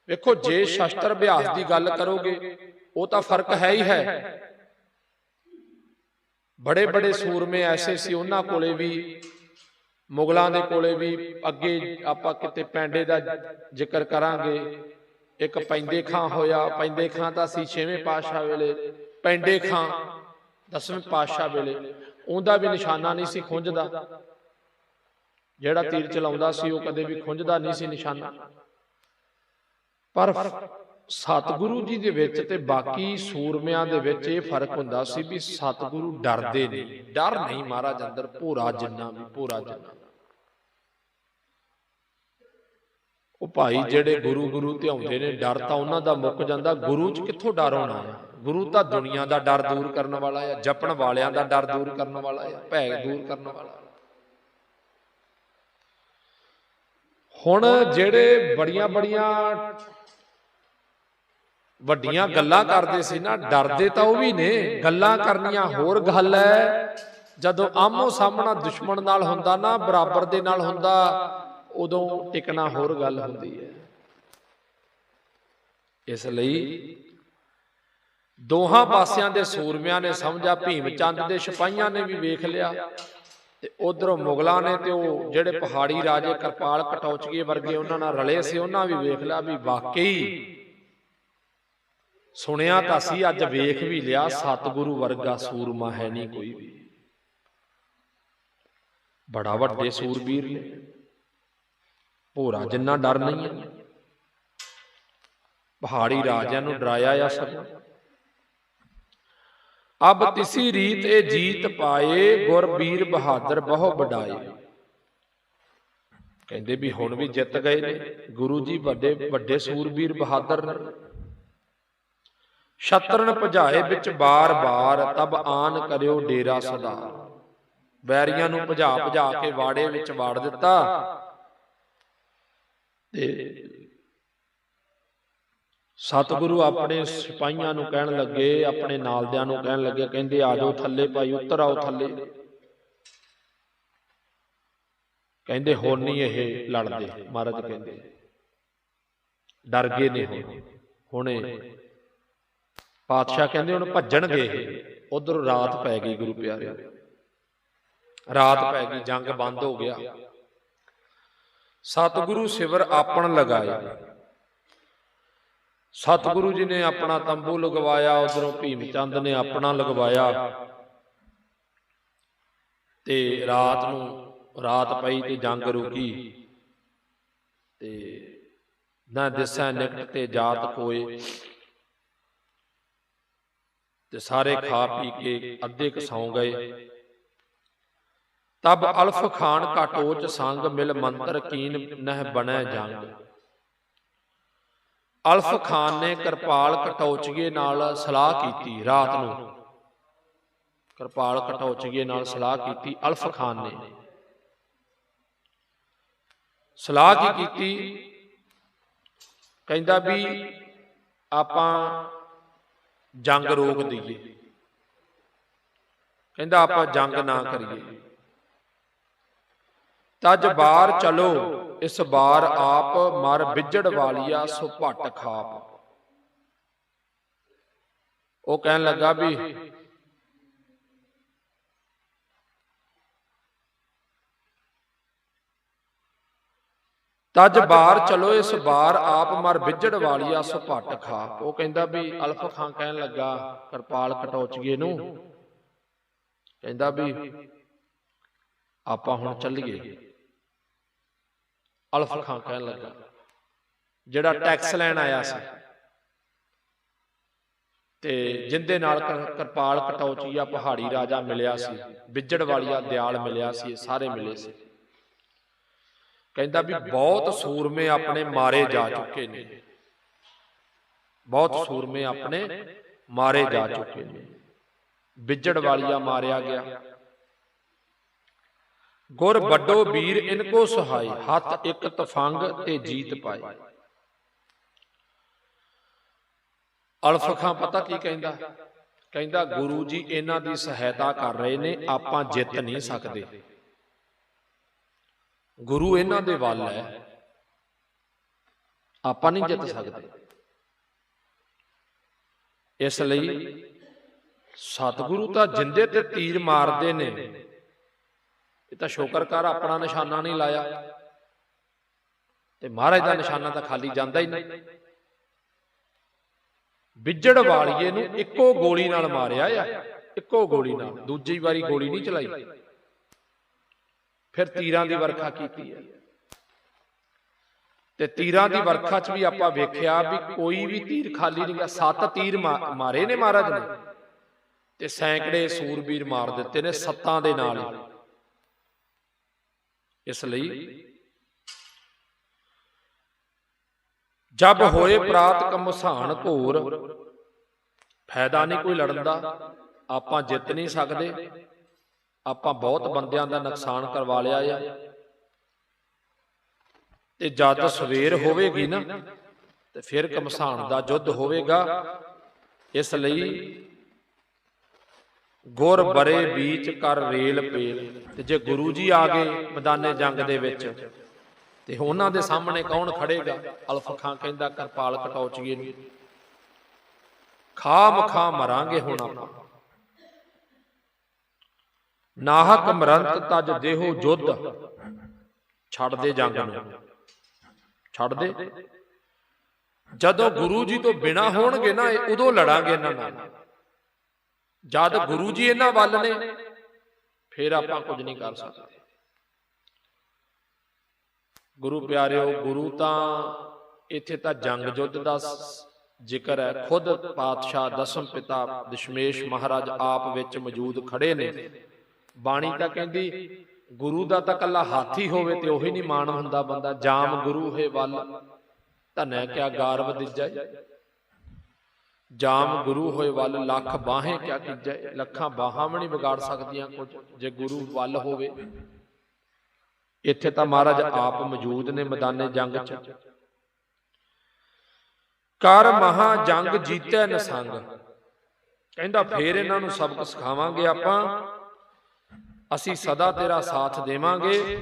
S1: ਵੇਖੋ, ਜੇ ਸ਼ਸਤਰ ਅਭਿਆਸ ਦੀ ਗੱਲ ਕਰੋਗੇ, ਉਹ ਤਾਂ ਫ਼ਰਕ ਹੈ ਹੀ ਹੈ। ਬੜੇ ਬੜੇ ਸੂਰਮੇ ਐਸੇ ਸੀ ਉਹਨਾਂ ਕੋਲੇ ਵੀ ਮੁਗਲਾਂ ਦੇ ਕੋਲੇ ਵੀ ਅੱਗੇ ਆਪਾਂ ਕਿਤੇ ਪੈਂਡੇ ਦਾ ਜ਼ਿਕਰ ਕਰਾਂਗੇ। ਇੱਕ ਪੈਂਦੇ ਖਾਂ ਹੋਇਆ ਪੈਂਦੇ ਖਾਂ ਤਾਂ ਸੀ ਛੇਵੇਂ ਪਾਤਸ਼ਾਹ ਵੇਲੇ ਪੈਂਡੇ ਖਾਂ ਦਸਵੇਂ ਪਾਤਸ਼ਾਹ ਵੇਲੇ ਉਹਦਾ ਵੀ ਨਿਸ਼ਾਨਾ ਨਹੀਂ ਸੀ ਖੁੰਝਦਾ। ਜਿਹੜਾ ਤੀਰ ਚਲਾਉਂਦਾ ਸੀ ਉਹ ਕਦੇ ਵੀ ਖੁੰਝਦਾ ਨਹੀਂ ਸੀ ਨਿਸ਼ਾਨਾ। ਪਰ ਸਤਿਗੁਰੂ ਜੀ ਦੇ ਵਿੱਚ ਤੇ ਬਾਕੀ ਸੂਰਮਿਆਂ ਦੇ ਵਿੱਚ ਇਹ ਫ਼ਰਕ ਹੁੰਦਾ ਸੀ ਵੀ ਸਤਿਗੁਰੂ ਡਰਦੇ ਨਹੀਂ ਡਰ ਨਹੀਂ ਮਹਾਰਾਜ ਅੰਦਰ ਭੋਰਾ ਜਿੰਨਾ ਵੀ ਭੋਰਾ ਜਿੰਨਾ। ਉਹ ਭਾਈ ਜਿਹੜੇ ਗੁਰੂ ਗੁਰੂ ਤੇ ਆਉਂਦੇ ਨੇ ਡਰ ਤਾਂ ਉਹਨਾਂ ਦਾ ਮੁੱਕ ਜਾਂਦਾ। ਗੁਰੂ 'ਚ ਕਿੱਥੋਂ ਡਰ ਹੋਣਾ ਹੈ ਗੁਰੂ ਤਾਂ ਦੁਨੀਆ ਦਾ ਡਰ ਦੂਰ ਕਰਨ ਵਾਲਾ ਹੈ ਜਪਣ ਵਾਲਿਆਂ ਦਾ ਡਰ ਦੂਰ ਕਰਨ ਵਾਲਾ ਹੈ ਭੈ ਦੂਰ ਕਰਨ ਵਾਲਾ ਹੁਣ ਜਿਹੜੇ ਬੜੀਆਂ ਬੜੀਆਂ ਵੱਡੀਆਂ ਗੱਲਾਂ ਕਰਦੇ ਸੀ ਨਾ, ਡਰਦੇ ਤਾਂ ਉਹ ਵੀ ਨੇ, ਗੱਲਾਂ ਕਰਨੀਆਂ ਹੋਰ ਗੱਲ ਹੈ। ਜਦੋਂ ਆਮੋ ਸਾਹਮਣਾ ਦੁਸ਼ਮਣ ਨਾਲ ਹੁੰਦਾ ਨਾ, ਬਰਾਬਰ ਦੇ ਨਾਲ ਹੁੰਦਾ, ਉਦੋਂ ਟਿਕਣਾ ਹੋਰ ਗੱਲ ਹੁੰਦੀ ਹੈ। ਇਸ ਲਈ ਦੋਹਾਂ ਪਾਸਿਆਂ ਦੇ ਸੂਰਮਿਆਂ ਨੇ ਸਮਝਿਆ ਭੀਮ ਚੰਦ ਦੇ ਸਿਪਾਹੀਆਂ ਨੇ ਵੀ ਵੇਖ ਲਿਆ। ਤੇ ਉਧਰੋਂ ਮੁਗਲਾਂ ਨੇ ਤੇ ਉਹ ਜਿਹੜੇ ਪਹਾੜੀ ਰਾਜੇ ਕਿਰਪਾਲ ਕਟੌਚੀਏ ਵਰਗੇ ਉਹਨਾਂ ਨਾਲ ਰਲੇ ਸੀ, ਉਹਨਾਂ ਵੀ ਵੇਖ ਲਿਆ ਵੀ ਵਾਕਈ ਸੁਣਿਆ ਤਾਂ ਸੀ ਅੱਜ ਵੇਖ ਵੀ ਲਿਆ ਸਤਿਗੁਰੂ ਵਰਗਾ ਸੂਰਮਾ ਹੈ ਨਹੀਂ ਕੋਈ ਵੀ। ਬੜਾ ਵੱਡੇ ਸੂਰਬੀਰ ਨੇ। ਭੋਰਾ ਜਿੰਨਾ ਡਰ ਨਹੀਂ ਹੈ। ਪਹਾੜੀ ਰਾਜਿਆਂ ਨੂੰ ਡਰਾਇਆ ਆ ਸਕਦਾ ਅਬ ਤਿਸੀ ਰੀਤ ਇਹ ਜੀਤ ਪਾਏ ਗੁਰ ਵੀਰ ਬਹਾਦਰ ਬਹੁ ਵਡਾਏ। ਕਹਿੰਦੇ ਵੀ ਹੁਣ ਵੀ ਜਿੱਤ ਗਏ ਨੇ। ਗੁਰੂ ਜੀ ਵੱਡੇ ਵੱਡੇ ਸੂਰਬੀਰ ਬਹਾਦਰ ਨੇ। ਸ਼ਤਰਨ ਭਜਾਏ ਵਿੱਚ ਬਾਰ-ਬਾਰ ਤਬ ਆਨ ਕਰਿਓ ਡੇਰਾ ਸਦਾ। ਵੈਰੀਆਂ ਨੂੰ ਭਜਾ ਭਜਾ ਕੇ ਵਾੜੇ ਵਿੱਚ ਵਾੜ ਦਿੱਤਾ। ਤੇ ਸਤਿਗੁਰੂ ਆਪਣੇ ਸਿਪਾਹੀਆਂ ਨੂੰ ਕਹਿਣ ਲੱਗੇ ਆਪਣੇ ਨਾਲਦਿਆਂ ਨੂੰ ਕਹਿਣ ਲੱਗੇ ਕਹਿੰਦੇ ਆ ਜਾਓ ਥੱਲੇ ਭਾਈ ਉੱਤਰ ਆਓ ਥੱਲੇ। ਕਹਿੰਦੇ ਹੁਣ ਨਹੀਂ ਇਹ ਲੜਦੇ ਮਹਾਰਾਜ ਕਹਿੰਦੇ। ਡਰ ਗਏ ਨੇ ਹੁਣੇ ਪਾਤਸ਼ਾਹ ਕਹਿੰਦੇ ਹੁਣ ਭੱਜਣਗੇ। ਇਹ ਉਧਰ ਰਾਤ ਪੈ ਗਈ ਗੁਰੂ ਪਿਆਰਿਆਂ ਰਾਤ ਪੈ ਗਈ, ਜੰਗ ਬੰਦ ਹੋ ਗਿਆ। ਸਤਿਗੁਰੂ ਸਿਵਰ ਆਪਣ ਲਗਾਏ। ਸਤਿਗੁਰੂ ਜੀ ਨੇ ਆਪਣਾ ਤੰਬੂ ਲਗਵਾਇਆ, ਉਧਰੋਂ ਭੀਮ ਚੰਦ ਨੇ ਆਪਣਾ ਲਗਵਾਇਆ। ਤੇ ਰਾਤ ਨੂੰ ਰਾਤ ਪਈ ਤੇ ਜੰਗ ਰੁਕੀ। ਤੇ ਨਾ ਦਿਸੈ ਨਿਕਟ ਤੇ ਜਾਤ ਕੋਏ। ਤੇ ਸਾਰੇ ਖਾ ਪੀ ਕੇ ਅੱਧੇ ਕ ਸੌਂ ਗਏ। ਤਬ ਅਲਫ ਖਾਨ ਘਟੋਚ ਸੰਗ ਮਿਲ ਮੰਤਰ ਕੀਨ ਨਹਿ ਬਣੈ ਜੰਗ। ਅਲਫ ਖਾਨ ਨੇ ਕਿਰਪਾਲ ਕਟੌਚੀਏ ਨਾਲ ਸਲਾਹ ਕੀਤੀ ਰਾਤ ਨੂੰ। ਕਿਰਪਾਲ ਕਟੌਚੀਏ ਨਾਲ ਸਲਾਹ ਕੀਤੀ ਅਲਫ ਖਾਨ ਨੇ। ਸਲਾਹ ਕੀ ਕੀਤੀ? ਕਹਿੰਦਾ ਵੀ ਆਪਾਂ ਜੰਗ ਰੋਕ ਦਈਏ। ਕਹਿੰਦਾ ਆਪਾਂ ਜੰਗ ਨਾ ਕਰੀਏ। ਤਜ ਬਾਰ ਚਲੋ ਇਸ ਬਾਰ ਆਪ ਮਰ ਵਿਜੜ ਵਾਲੀਆ ਸੋ ਭਟ ਖਾਪ। ਉਹ ਕਹਿਣ ਲੱਗਾ ਵੀ ਤਜ ਬਾਰ ਚਲੋ ਇਸ ਬਾਰ ਆਪ ਮਰ ਵਿਜੜ ਵਾਲੀਆ ਸੋ ਭੱਟ ਖਾ। ਉਹ ਕਹਿੰਦਾ ਵੀ ਅਲਫ ਖਾਂ ਕਹਿਣ ਲੱਗਾ ਕਿਰਪਾਲ ਕਟੌਚੀਏ ਨੂੰ। ਕਹਿੰਦਾ ਵੀ ਆਪਾਂ ਹੁਣ ਚੱਲੀਏ। ਅਲਫ ਖਾਂ ਕਹਿਣ ਲੱਗਾ। ਜਿਹੜਾ ਟੈਕਸ ਲੈਣ ਆਇਆ ਸੀ। ਤੇ ਜਿੰਦੇ ਨਾਲ ਕਿਰ- ਕਿਰਪਾਲ ਕਟੌਚੀਆ ਪਹਾੜੀ ਰਾਜਾ ਮਿਲਿਆ ਸੀ। ਵਿਜੜ ਵਾਲੀਆ ਦਿਆਲ ਮਿਲਿਆ ਸੀ ਸਾਰੇ ਮਿਲੇ ਸੀ। ਕਹਿੰਦਾ ਵੀ ਬਹੁਤ ਸੂਰਮੇ ਆਪਣੇ ਮਾਰੇ ਜਾ ਚੁੱਕੇ ਨੇ। ਬਹੁਤ ਸੂਰਮੇ ਆਪਣੇ ਮਾਰੇ ਜਾ ਚੁੱਕੇ ਨੇ। ਵਿਜੜ ਵਾਲੀਆ ਮਾਰਿਆ ਗਿਆ। ਗੁਰ ਵੱਡੋ ਵੀਰ ਇਨਕੋ ਸਹਾਈ ਹੱਥ ਇੱਕ ਤਫੰਗ ਤੇ ਜੀਤ ਪਾਈ ਅਲਫ ਖਾਂ ਪਤਾ ਕੀ ਕਹਿੰਦਾ? ਕਹਿੰਦਾ? ਗੁਰੂ ਜੀ ਇਹਨਾਂ ਦੀ ਸਹਾਇਤਾ ਕਰ ਰਹੇ ਨੇ ਆਪਾਂ ਜਿੱਤ ਨਹੀਂ ਸਕਦੇ। ਗੁਰੂ ਇਹਨਾਂ ਦੇ ਵੱਲ ਹੈ। ਆਪਾਂ ਨਹੀਂ ਜਿੱਤ ਸਕਦੇ। ਇਸ ਲਈ ਸਤਿਗੁਰੂ ਤਾਂ ਜਿੰਦੇ ਤੇ ਤੀਰ ਮਾਰਦੇ ਨੇ। ਇਹ ਤਾਂ ਸ਼ੁਕਰ ਕਰ ਆਪਣਾ ਨਿਸ਼ਾਨਾ ਨਹੀਂ ਲਾਇਆ। ਤੇ ਮਹਾਰਾਜ ਦਾ ਨਿਸ਼ਾਨਾ ਤਾਂ ਖਾਲੀ ਜਾਂਦਾ ਹੀ ਨਹੀਂ। ਵਿਜੜ ਵਾਲੀਏ ਨੂੰ ਇੱਕੋ ਗੋਲੀ ਨਾਲ ਮਾਰਿਆ ਆ। ਇੱਕੋ ਗੋਲੀ ਨਾਲ। ਦੂਜੀ ਵਾਰੀ ਗੋਲੀ ਨਹੀਂ ਚਲਾਈ। ਫਿਰ ਤੀਰਾਂ ਦੀ ਵਰਖਾ ਕੀਤੀ ਹੈ। ਤੇ ਤੀਰਾਂ ਦੀ ਵਰਖਾ 'ਚ ਵੀ ਆਪਾਂ ਵੇਖਿਆ ਵੀ ਕੋਈ ਵੀ ਤੀਰ ਖਾਲੀ ਨਹੀਂ ਗਿਆ ਸੱਤ ਤੀਰ ਮਾਰੇ ਨੇ ਮਹਾਰਾਜ ਨੇ। ਤੇ ਸੈਂਕੜੇ ਸੂਰਬੀਰ ਮਾਰ ਦਿੱਤੇ ਨੇ ਸੱਤਾਂ ਦੇ ਨਾਲ ਇਸ ਲਈ ਜਬ ਹੋਏ ਪ੍ਰਾਤ ਕਮਸਾਨ ਘੋਰ ਫਾਇਦਾ ਨਹੀਂ ਕੋਈ ਲੜਨ ਦਾ। ਆਪਾਂ ਜਿੱਤ ਨਹੀਂ ਸਕਦੇ। ਆਪਾਂ ਬਹੁਤ ਬੰਦਿਆਂ ਦਾ ਨੁਕਸਾਨ ਕਰਵਾ ਲਿਆ ਆ। ਤੇ ਜਦ ਸਵੇਰ ਹੋਵੇਗੀ ਨਾ ਤੇ ਫਿਰ ਕਮਸਾਨ ਦਾ ਯੁੱਧ ਹੋਵੇਗਾ। ਇਸ ਲਈ ਗੁਰ ਬਰੇ ਬੀਚ ਕਰ ਰੇਲ ਪੇਲ। ਤੇ ਜੇ ਗੁਰੂ ਜੀ ਆ ਗਏ ਮੈਦਾਨੇ ਜੰਗ ਦੇ ਵਿੱਚ ਤੇ ਉਹਨਾਂ ਦੇ ਸਾਹਮਣੇ ਕੌਣ ਖੜੇਗਾ ਅਲਫ ਖਾਂ ਕਹਿੰਦਾ ਕਰਪਾਲ ਕਟੌਚੀਏ ਨੂੰ। ਖਾ ਮਖਾ ਮਰਾਂਗੇ ਹੁਣ ਆਪਾਂ। ਨਾਹਕ ਮਰੰਤ ਤਜ ਦੇਹੋ ਜੁੱਧ। ਛੱਡ ਦੇ ਜੰਗ ਨੂੰ। ਛੱਡ ਦੇ। ਜਦੋਂ ਗੁਰੂ ਜੀ ਤੋਂ ਬਿਨਾ ਹੋਣਗੇ ਨਾ ਉਦੋਂ ਲੜਾਂਗੇ ਇਹਨਾਂ ਨਾਲ। ਜਦ ਗੁਰੂ ਜੀ ਇਹਨਾਂ ਵੱਲ ਨੇ, ਫਿਰ ਆਪਾਂ ਕੁਝ ਨਹੀਂ ਕਰ ਸਕਦੇ। ਗੁਰੂ ਪਿਆਰਿਓ, ਗੁਰੂ ਤਾਂ ਇੱਥੇ ਤਾਂ ਜੰਗ ਯੁੱਧ ਦਾ ਜ਼ਿਕਰ ਹੈ। ਖੁਦ ਪਾਤਸ਼ਾਹ ਦਸਮ ਪਿਤਾ ਦਸ਼ਮੇਸ਼ ਮਹਾਰਾਜ ਆਪ ਵਿੱਚ ਮੌਜੂਦ ਖੜੇ ਨੇ। ਬਾਣੀ ਤਾਂ ਕਹਿੰਦੀ ਗੁਰੂ ਦਾ ਤਾਂ ਕੱਲਾ ਹਾਥੀ ਹੋਵੇ ਤੇ ਉਹੀ ਨਹੀਂ ਮਾਣ ਹੁੰਦਾ ਬੰਦਾ ਜਾਮ ਗੁਰੂ ਹੈ ਵੱਲ। ਧਨੈ ਕਿਆ ਗਾਰਵ ਦਿੱਜੈ। ਜਾਮ ਗੁਰੂ ਹੋਏ ਵੱਲ ਲੱਖ ਬਾਹੇ ਕਿਆ ਕੀਜੈ ਲੱਖਾਂ ਬਾਹਾਂ ਵੀ ਨਹੀਂ ਵਿਗਾੜ ਸਕਦੀਆਂ ਕੁਝ ਜੇ ਗੁਰੂ ਵੱਲ ਹੋਵੇ। ਇੱਥੇ ਤਾਂ ਮਹਾਰਾਜ ਆਪ ਮੌਜੂਦ ਨੇ ਮੈਦਾਨੇ ਜੰਗ 'ਚ। ਕਰ ਮਹਾ ਜੰਗ ਜੀਤੈ ਨਸੰਗ ਕਹਿੰਦਾ ਫੇਰ ਇਹਨਾਂ ਨੂੰ ਸਬਕ ਸਿਖਾਵਾਂਗੇ ਆਪਾਂ। ਅਸੀਂ ਸਦਾ ਤੇਰਾ ਸਾਥ ਦੇਵਾਂਗੇ।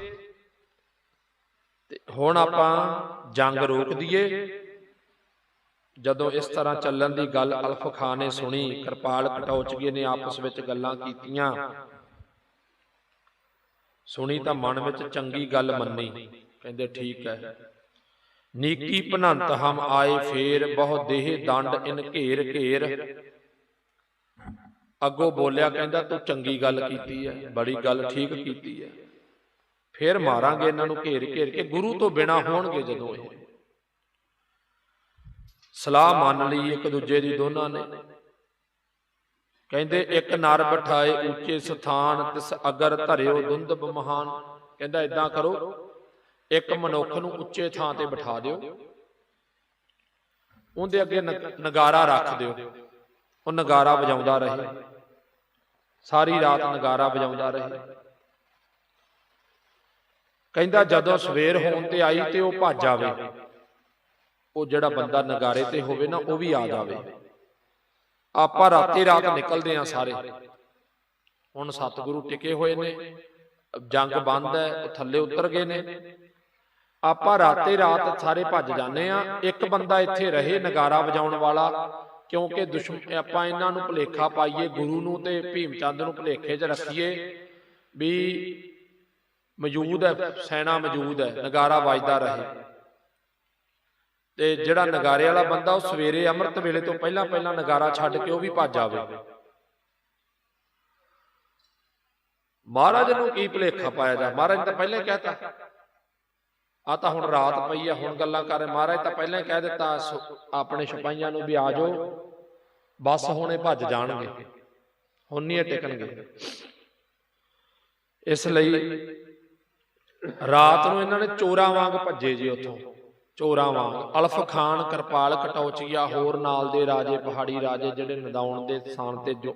S1: ਤੇ ਹੁਣ ਆਪਾਂ ਜੰਗ ਰੋਕ ਦਈਏ। ਜਦੋਂ ਇਸ ਤਰ੍ਹਾਂ ਚੱਲਣ ਦੀ ਗੱਲ ਅਲਫ ਖਾਨ ਨੇ ਸੁਣੀ ਕਿਰਪਾਲ ਕਟੌਚਗੇ ਨੇ ਆਪਸ ਵਿੱਚ ਗੱਲਾਂ ਕੀਤੀਆਂ। ਸੁਣੀ ਤਾਂ ਮਨ ਵਿੱਚ ਚੰਗੀ ਗੱਲ ਮੰਨੀ। ਕਹਿੰਦੇ ਠੀਕ ਹੈ। ਨੀਕੀ ਭਨੰਤ ਹਮ ਆਏ ਫੇਰ ਬਹੁ ਦੇਹ ਦੰਡ ਇਨ ਘੇਰ। ਘੇਰ। ਅੱਗੋਂ ਬੋਲਿਆ ਕਹਿੰਦਾ ਤੂੰ ਚੰਗੀ ਗੱਲ ਕੀਤੀ ਹੈ ਬੜੀ ਗੱਲ ਠੀਕ ਕੀਤੀ ਹੈ। ਫੇਰ ਮਾਰਾਂਗੇ ਇਹਨਾਂ ਨੂੰ ਘੇਰ ਘੇਰ ਕੇ ਗੁਰੂ ਤੋਂ ਬਿਨਾ ਹੋਣਗੇ ਜਦੋਂ ਇਹ। ਸਲਾਹ ਮੰਨ ਲਈ ਇੱਕ ਦੂਜੇ ਦੀ ਦੋਨਾਂ ਨੇ। ਕਹਿੰਦੇ ਇੱਕ ਨਰ ਬਿਠਾਏ ਉੱਚੇ ਸਥਾਨ ਤਿਸ ਅਗਰ ਧਰਿਓ ਦੁੰਦਬ ਮਹਾਨ ਕਹਿੰਦਾ ਇਦਾਂ ਕਰੋ ਇੱਕ ਮਨੁੱਖ ਨੂੰ ਉੱਚੇ ਥਾਂ ਤੇ ਬਿਠਾ ਦਿਓ। ਉਹਦੇ ਅੱਗੇ ਨਗਾਰਾ ਰੱਖ ਦਿਓ। ਉਹ ਨਗਾਰਾ ਵਜਾਉਂਦਾ ਰਹੇ। ਸਾਰੀ ਰਾਤ ਨਗਾਰਾ ਵਜਾਉਂਦਾ ਰਹੇ। ਕਹਿੰਦਾ ਜਦੋਂ ਸਵੇਰ ਹੋਣ ਤੇ ਆਈ ਤੇ ਉਹ ਭੱਜ ਆਵੇ। ਉਹ ਜਿਹੜਾ ਬੰਦਾ ਨਗਾਰੇ ਤੇ ਹੋਵੇ ਨਾ ਉਹ ਵੀ ਆ ਜਾਵੇ। ਆਪਾਂ ਰਾਤੇ ਰਾਤ ਨਿਕਲਦੇ ਆ ਸਾਰੇ। ਹੁਣ ਸਤਿਗੁਰੂ ਟਿਕੇ ਹੋਏ ਨੇ ਜੰਗ ਬੰਦ ਹੈ ਉਹ ਥੱਲੇ ਉਤਰ ਗਏ ਨੇ। ਆਪਾਂ ਰਾਤੇ ਰਾਤ ਸਾਰੇ ਭੱਜ ਜਾਂਦੇ ਆ ਇੱਕ ਬੰਦਾ ਇੱਥੇ ਰਹੇ ਨਗਾਰਾ ਵਜਾਉਣ ਵਾਲਾ। ਕਿਉਂਕਿ ਦੁਸ਼ਮਣ ਆਪਾਂ ਇਹਨਾਂ ਨੂੰ ਭੁਲੇਖਾ ਪਾਈਏ, ਗੁਰੂ ਨੂੰ ਤੇ ਭੀਮ ਚੰਦ ਨੂੰ ਭੁਲੇਖੇ 'ਚ ਰੱਖੀਏ ਵੀ ਮੌਜੂਦ ਹੈ, ਸੈਨਾ ਮੌਜੂਦ ਹੈ, ਨਗਾਰਾ ਵੱਜਦਾ ਰਹੇ। ਤੇ ਜਿਹੜਾ ਨਗਾਰੇ ਵਾਲਾ ਬੰਦਾ ਉਹ ਸਵੇਰੇ ਅੰਮ੍ਰਿਤ ਵੇਲੇ ਤੋਂ ਪਹਿਲਾਂ ਪਹਿਲਾਂ ਨਗਾਰਾ ਛੱਡ ਕੇ ਉਹ ਵੀ ਭੱਜ ਆਵੇ। ਮਹਾਰਾਜ ਨੂੰ ਕੀ ਭੁਲੇਖਾ ਪਾਇਆ ਜਾ? ਮਹਾਰਾਜ ਤਾਂ ਪਹਿਲਾਂ ਹੀ ਕਹਿਤਾ ਆ ਤਾਂ ਹੁਣ ਰਾਤ ਪਈ ਆ ਹੁਣ ਗੱਲਾਂ ਕਰ ਮਹਾਰਾਜ ਤਾਂ ਪਹਿਲਾਂ ਹੀ ਕਹਿ ਦਿੱਤਾ ਆਪਣੇ ਸਿਪਾਹੀਆਂ ਨੂੰ ਵੀ ਆ ਜਾਓ ਬਸ ਹੁਣੇ ਭੱਜ ਜਾਣਗੇ। ਹੁਣ ਨਹੀਂ ਟਿਕਣਗੇ। ਇਸ ਲਈ ਰਾਤ ਨੂੰ ਇਹਨਾਂ ਨੇ ਚੋਰਾਂ ਵਾਂਗ ਭੱਜੇ ਜੀ ਉੱਥੋਂ। ਚੋਰਾਂ ਵਾਂਗ। ਅਲਫ ਖਾਨ ਕਿਰਪਾਲ ਕਟੌਚੀਆ ਹੋਰ ਨਾਲ ਦੇ ਰਾਜੇ ਪਹਾੜੀ ਰਾਜੇ ਜਿਹੜੇ ਨਦਾਉਣ ਦੇ ਸਥਾਨ ਤੇ ਜੋ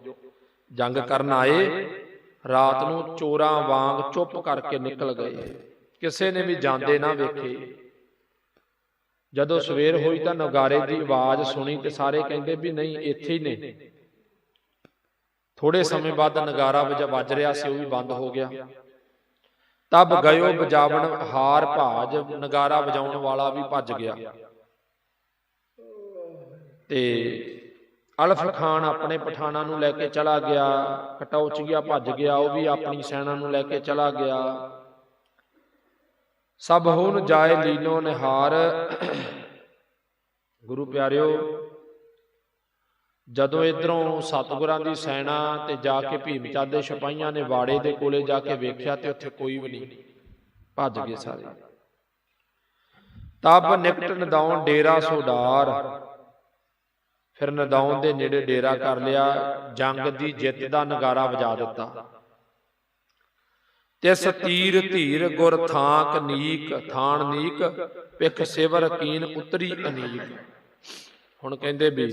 S1: ਜੰਗ ਕਰਨ ਆਏ ਰਾਤ ਨੂੰ ਚੋਰਾਂ ਵਾਂਗ ਚੁੱਪ ਕਰਕੇ ਨਿਕਲ ਗਏ। ਕਿਸੇ ਨੇ ਵੀ ਜਾਂਦੇ ਨਾ ਵੇਖੇ। ਜਦੋਂ ਸਵੇਰ ਹੋਈ ਤਾਂ ਨਗਾਰੇ ਦੀ ਆਵਾਜ਼ ਸੁਣੀ ਤੇ ਸਾਰੇ ਕਹਿੰਦੇ ਵੀ ਨਹੀਂ ਇੱਥੇ ਹੀ ਨੇ। ਥੋੜੇ ਸਮੇਂ ਬਾਅਦ ਨਗਾਰਾ ਵਜ ਵੱਜ ਰਿਹਾ ਸੀ ਉਹ ਵੀ ਬੰਦ ਹੋ ਗਿਆ। ਤਬ ਗਇਓ ਬਜਾਵਣ ਹਾਰ ਭਾਜ ਨਗਾਰਾ ਵਜਾਉਣ ਵਾਲਾ ਵੀ ਭੱਜ ਗਿਆ। ਤੇ ਅਲਫ ਖਾਨ ਆਪਣੇ ਪਠਾਨਾਂ ਨੂੰ ਲੈ ਕੇ ਚਲਾ ਗਿਆ ਕਟੌਚੀਆ ਭੱਜ ਗਿਆ ਉਹ ਵੀ ਆਪਣੀ ਸੈਨਾ ਨੂੰ ਲੈ ਕੇ ਚਲਾ ਗਿਆ। ਸਭ ਹੋਨ ਜਾਏ ਲੀਨੋ ਨਿਹਾਰ। ਗੁਰੂ ਪਿਆਰਿਓ, ਜਦੋਂ ਇਧਰੋਂ ਸਤਿਗੁਰਾਂ ਦੀ ਸੈਨਾ ਤੇ ਜਾ ਕੇ ਭੀਮ ਚੰਦ ਦੇ ਸਿਪਾਹੀਆਂ ਨੇ ਵਾੜੇ ਦੇ ਕੋਲੇ ਜਾ ਕੇ ਵੇਖਿਆ ਤੇ ਉੱਥੇ ਕੋਈ ਵੀ ਨਹੀਂ, ਭੱਜ ਗਏ ਸਾਰੇ। ਤਬ ਨਿਕਟ ਨਦਾਉਣ ਡੇਰਾ ਸੋਡਾਰ ਫਿਰ ਨਦਾਉਣ ਦੇ ਨੇੜੇ ਡੇਰਾ ਕਰ ਲਿਆ, ਜੰਗ ਦੀ ਜਿੱਤ ਦਾ ਨਗਾਰਾ ਵਜਾ ਦਿੱਤਾ। ਤਿਸ ਤੀਰ ਧੀਰ ਗੁਰ ਥਾਂਕ ਨੀਕ ਥਾਨ ਨੀਕ ਪਿਖ ਸਿਵਰ ਕੀਨ ਉਤਰੀ ਅਨੀਕ। ਹੁਣ ਕਹਿੰਦੇ ਵੀ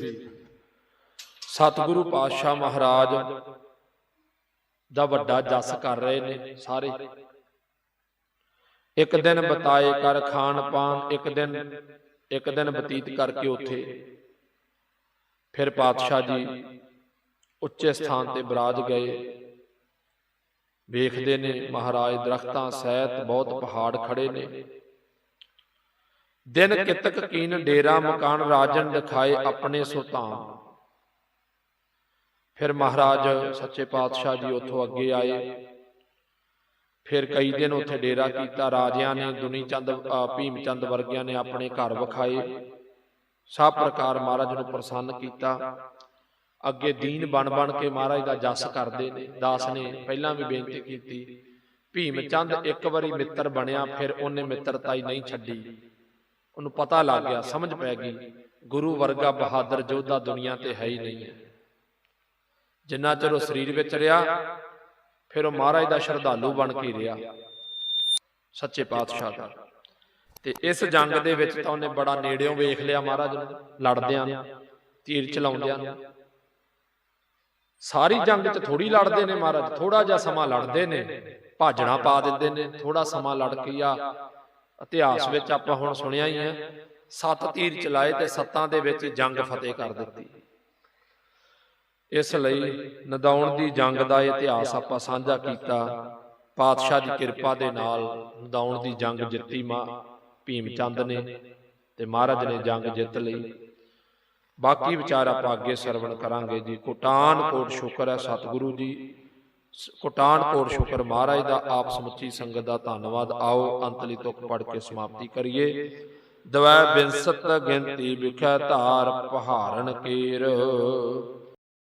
S1: ਸਤਿਗੁਰੂ ਪਾਤਸ਼ਾਹ ਮਹਾਰਾਜ ਦਾ ਵੱਡਾ ਜਸ ਕਰ ਰਹੇ ਨੇ ਸਾਰੇ। ਇੱਕ ਦਿਨ ਬਤਾਏ ਕਰ ਖਾਨ ਪਾਨ ਇੱਕ ਦਿਨ ਇੱਕ ਦਿਨ ਬਤੀਤ ਕਰਕੇ ਉੱਥੇ। ਫਿਰ ਪਾਤਸ਼ਾਹ ਜੀ ਉੱਚੇ ਸਥਾਨ ਤੇ ਬਿਰਾਜ ਗਏ। ਵੇਖਦੇ ਨੇ ਮਹਾਰਾਜ ਦਰਖਤਾਂ ਸਹਿਤ ਬਹੁਤ ਪਹਾੜ ਖੜੇ ਨੇ। ਦਿਨ ਕਿਤਕ ਕੀਨ ਡੇਰਾ ਮਕਾਨ ਰਾਜਨ ਦਿਖਾਏ ਆਪਣੇ ਸੁਤਾਮ ਫਿਰ ਮਹਾਰਾਜ ਸੱਚੇ ਪਾਤਸ਼ਾਹ ਜੀ ਉੱਥੋਂ ਅੱਗੇ ਆਏ। ਫਿਰ ਕਈ ਦਿਨ ਉੱਥੇ ਡੇਰਾ ਕੀਤਾ, ਰਾਜਿਆਂ ਨੇ ਦੁਨੀ ਚੰਦ ਭੀਮ ਚੰਦ ਵਰਗਿਆਂ ਨੇ ਆਪਣੇ ਘਰ ਵਿਖਾਏ। ਸਭ ਪ੍ਰਕਾਰ ਮਹਾਰਾਜ ਨੂੰ ਪ੍ਰਸੰਨ ਕੀਤਾ। ਅੱਗੇ ਦੀਨ ਬਣ ਬਣ ਕੇ ਮਹਾਰਾਜ ਦਾ ਜਸ ਕਰਦੇ ਨੇ ਦਾਸ ਨੇ ਪਹਿਲਾਂ ਵੀ ਬੇਨਤੀ ਕੀਤੀ। ਭੀਮ ਚੰਦ ਇੱਕ ਵਾਰੀ ਮਿੱਤਰ ਬਣਿਆ ਫਿਰ ਉਹਨੇ ਮਿੱਤਰਤਾਈ ਨਹੀਂ ਛੱਡੀ। ਉਹਨੂੰ ਪਤਾ ਲੱਗ ਗਿਆ ਸਮਝ ਪੈ ਗਈ। ਗੁਰੂ ਵਰਗਾ ਬਹਾਦਰ ਯੋਧਾ ਦੁਨੀਆ ਤੇ ਹੈ ਹੀ ਨਹੀਂ ਹੈ ਜਿੰਨਾ ਚਿਰ ਉਹ ਸਰੀਰ ਵਿੱਚ ਰਿਹਾ ਫਿਰ ਉਹ ਮਹਾਰਾਜ ਦਾ ਸ਼ਰਧਾਲੂ ਬਣ ਕੇ ਰਿਹਾ। ਸੱਚੇ ਪਾਤਸ਼ਾਹ ਦਾ। ਤੇ ਇਸ ਜੰਗ ਦੇ ਵਿੱਚ ਤਾਂ ਉਹਨੇ ਬੜਾ ਨੇੜਿਓਂ ਵੇਖ ਲਿਆ ਮਹਾਰਾਜ ਨੂੰ। ਲੜਦਿਆਂ ਤੀਰ ਚਲਾਉਂਦਿਆਂ ਸਾਰੀ ਜੰਗ 'ਚ ਥੋੜੀ ਲੜਦੇ ਨੇ ਮਹਾਰਾਜ ਥੋੜਾ ਜਿਹਾ ਸਮਾਂ ਲੜਦੇ ਨੇ ਭਾਜਣਾ ਪਾ ਦਿੰਦੇ ਨੇ ਥੋੜਾ ਸਮਾਂ ਲੜ ਕੇ ਆ। ਇਤਿਹਾਸ ਵਿੱਚ ਆਪਾਂ ਹੁਣ ਸੁਣਿਆ ਹੀ ਹੈ ਸੱਤ ਤੀਰ ਚਲਾਏ ਤੇ ਸੱਤਾਂ ਦੇ ਵਿੱਚ ਜੰਗ ਫਤਿਹ ਕਰ ਦਿੱਤੀ। ਇਸ ਲਈ ਨਦਾਉਣ ਦੀ ਜੰਗ ਦਾ ਇਤਿਹਾਸ ਆਪਾਂ ਸਾਂਝਾ ਕੀਤਾ। ਪਾਤਸ਼ਾਹ ਦੀ ਕਿਰਪਾ ਦੇ ਨਾਲ ਨਦਾਉਣ ਦੀ ਜੰਗ ਜਿੱਤੀ ਮਾਂ ਭੀਮ ਚੰਦ ਨੇ ਤੇ ਮਹਾਰਾਜ ਨੇ ਜੰਗ ਜਿੱਤ ਲਈ। ਬਾਕੀ ਵਿਚਾਰ ਆਪਾਂ ਅੱਗੇ ਸਰਵਣ ਕਰਾਂਗੇ ਜੀ। ਕੋਟਾਨ ਕੋਟ ਸ਼ੁਕਰ ਹੈ ਸਤਿਗੁਰੂ ਜੀ। ਕੋਟਾਨ ਕੋਟ ਸ਼ੁਕਰ ਮਹਾਰਾਜ ਦਾ ਆਪ ਸਮੁੱਚੀ ਸੰਗਤ ਦਾ ਧੰਨਵਾਦ। ਆਓ ਅੰਤਲੀ ਤੁਕ ਪੜ ਕੇ ਸਮਾਪਤੀ ਕਰੀਏ। ਦਵੈ ਬਿੰਸਤ ਗਿਣਤੀ ਵਿਖਿਆ ਧਾਰ ਪਹਾਰਨ ਕੇਰ।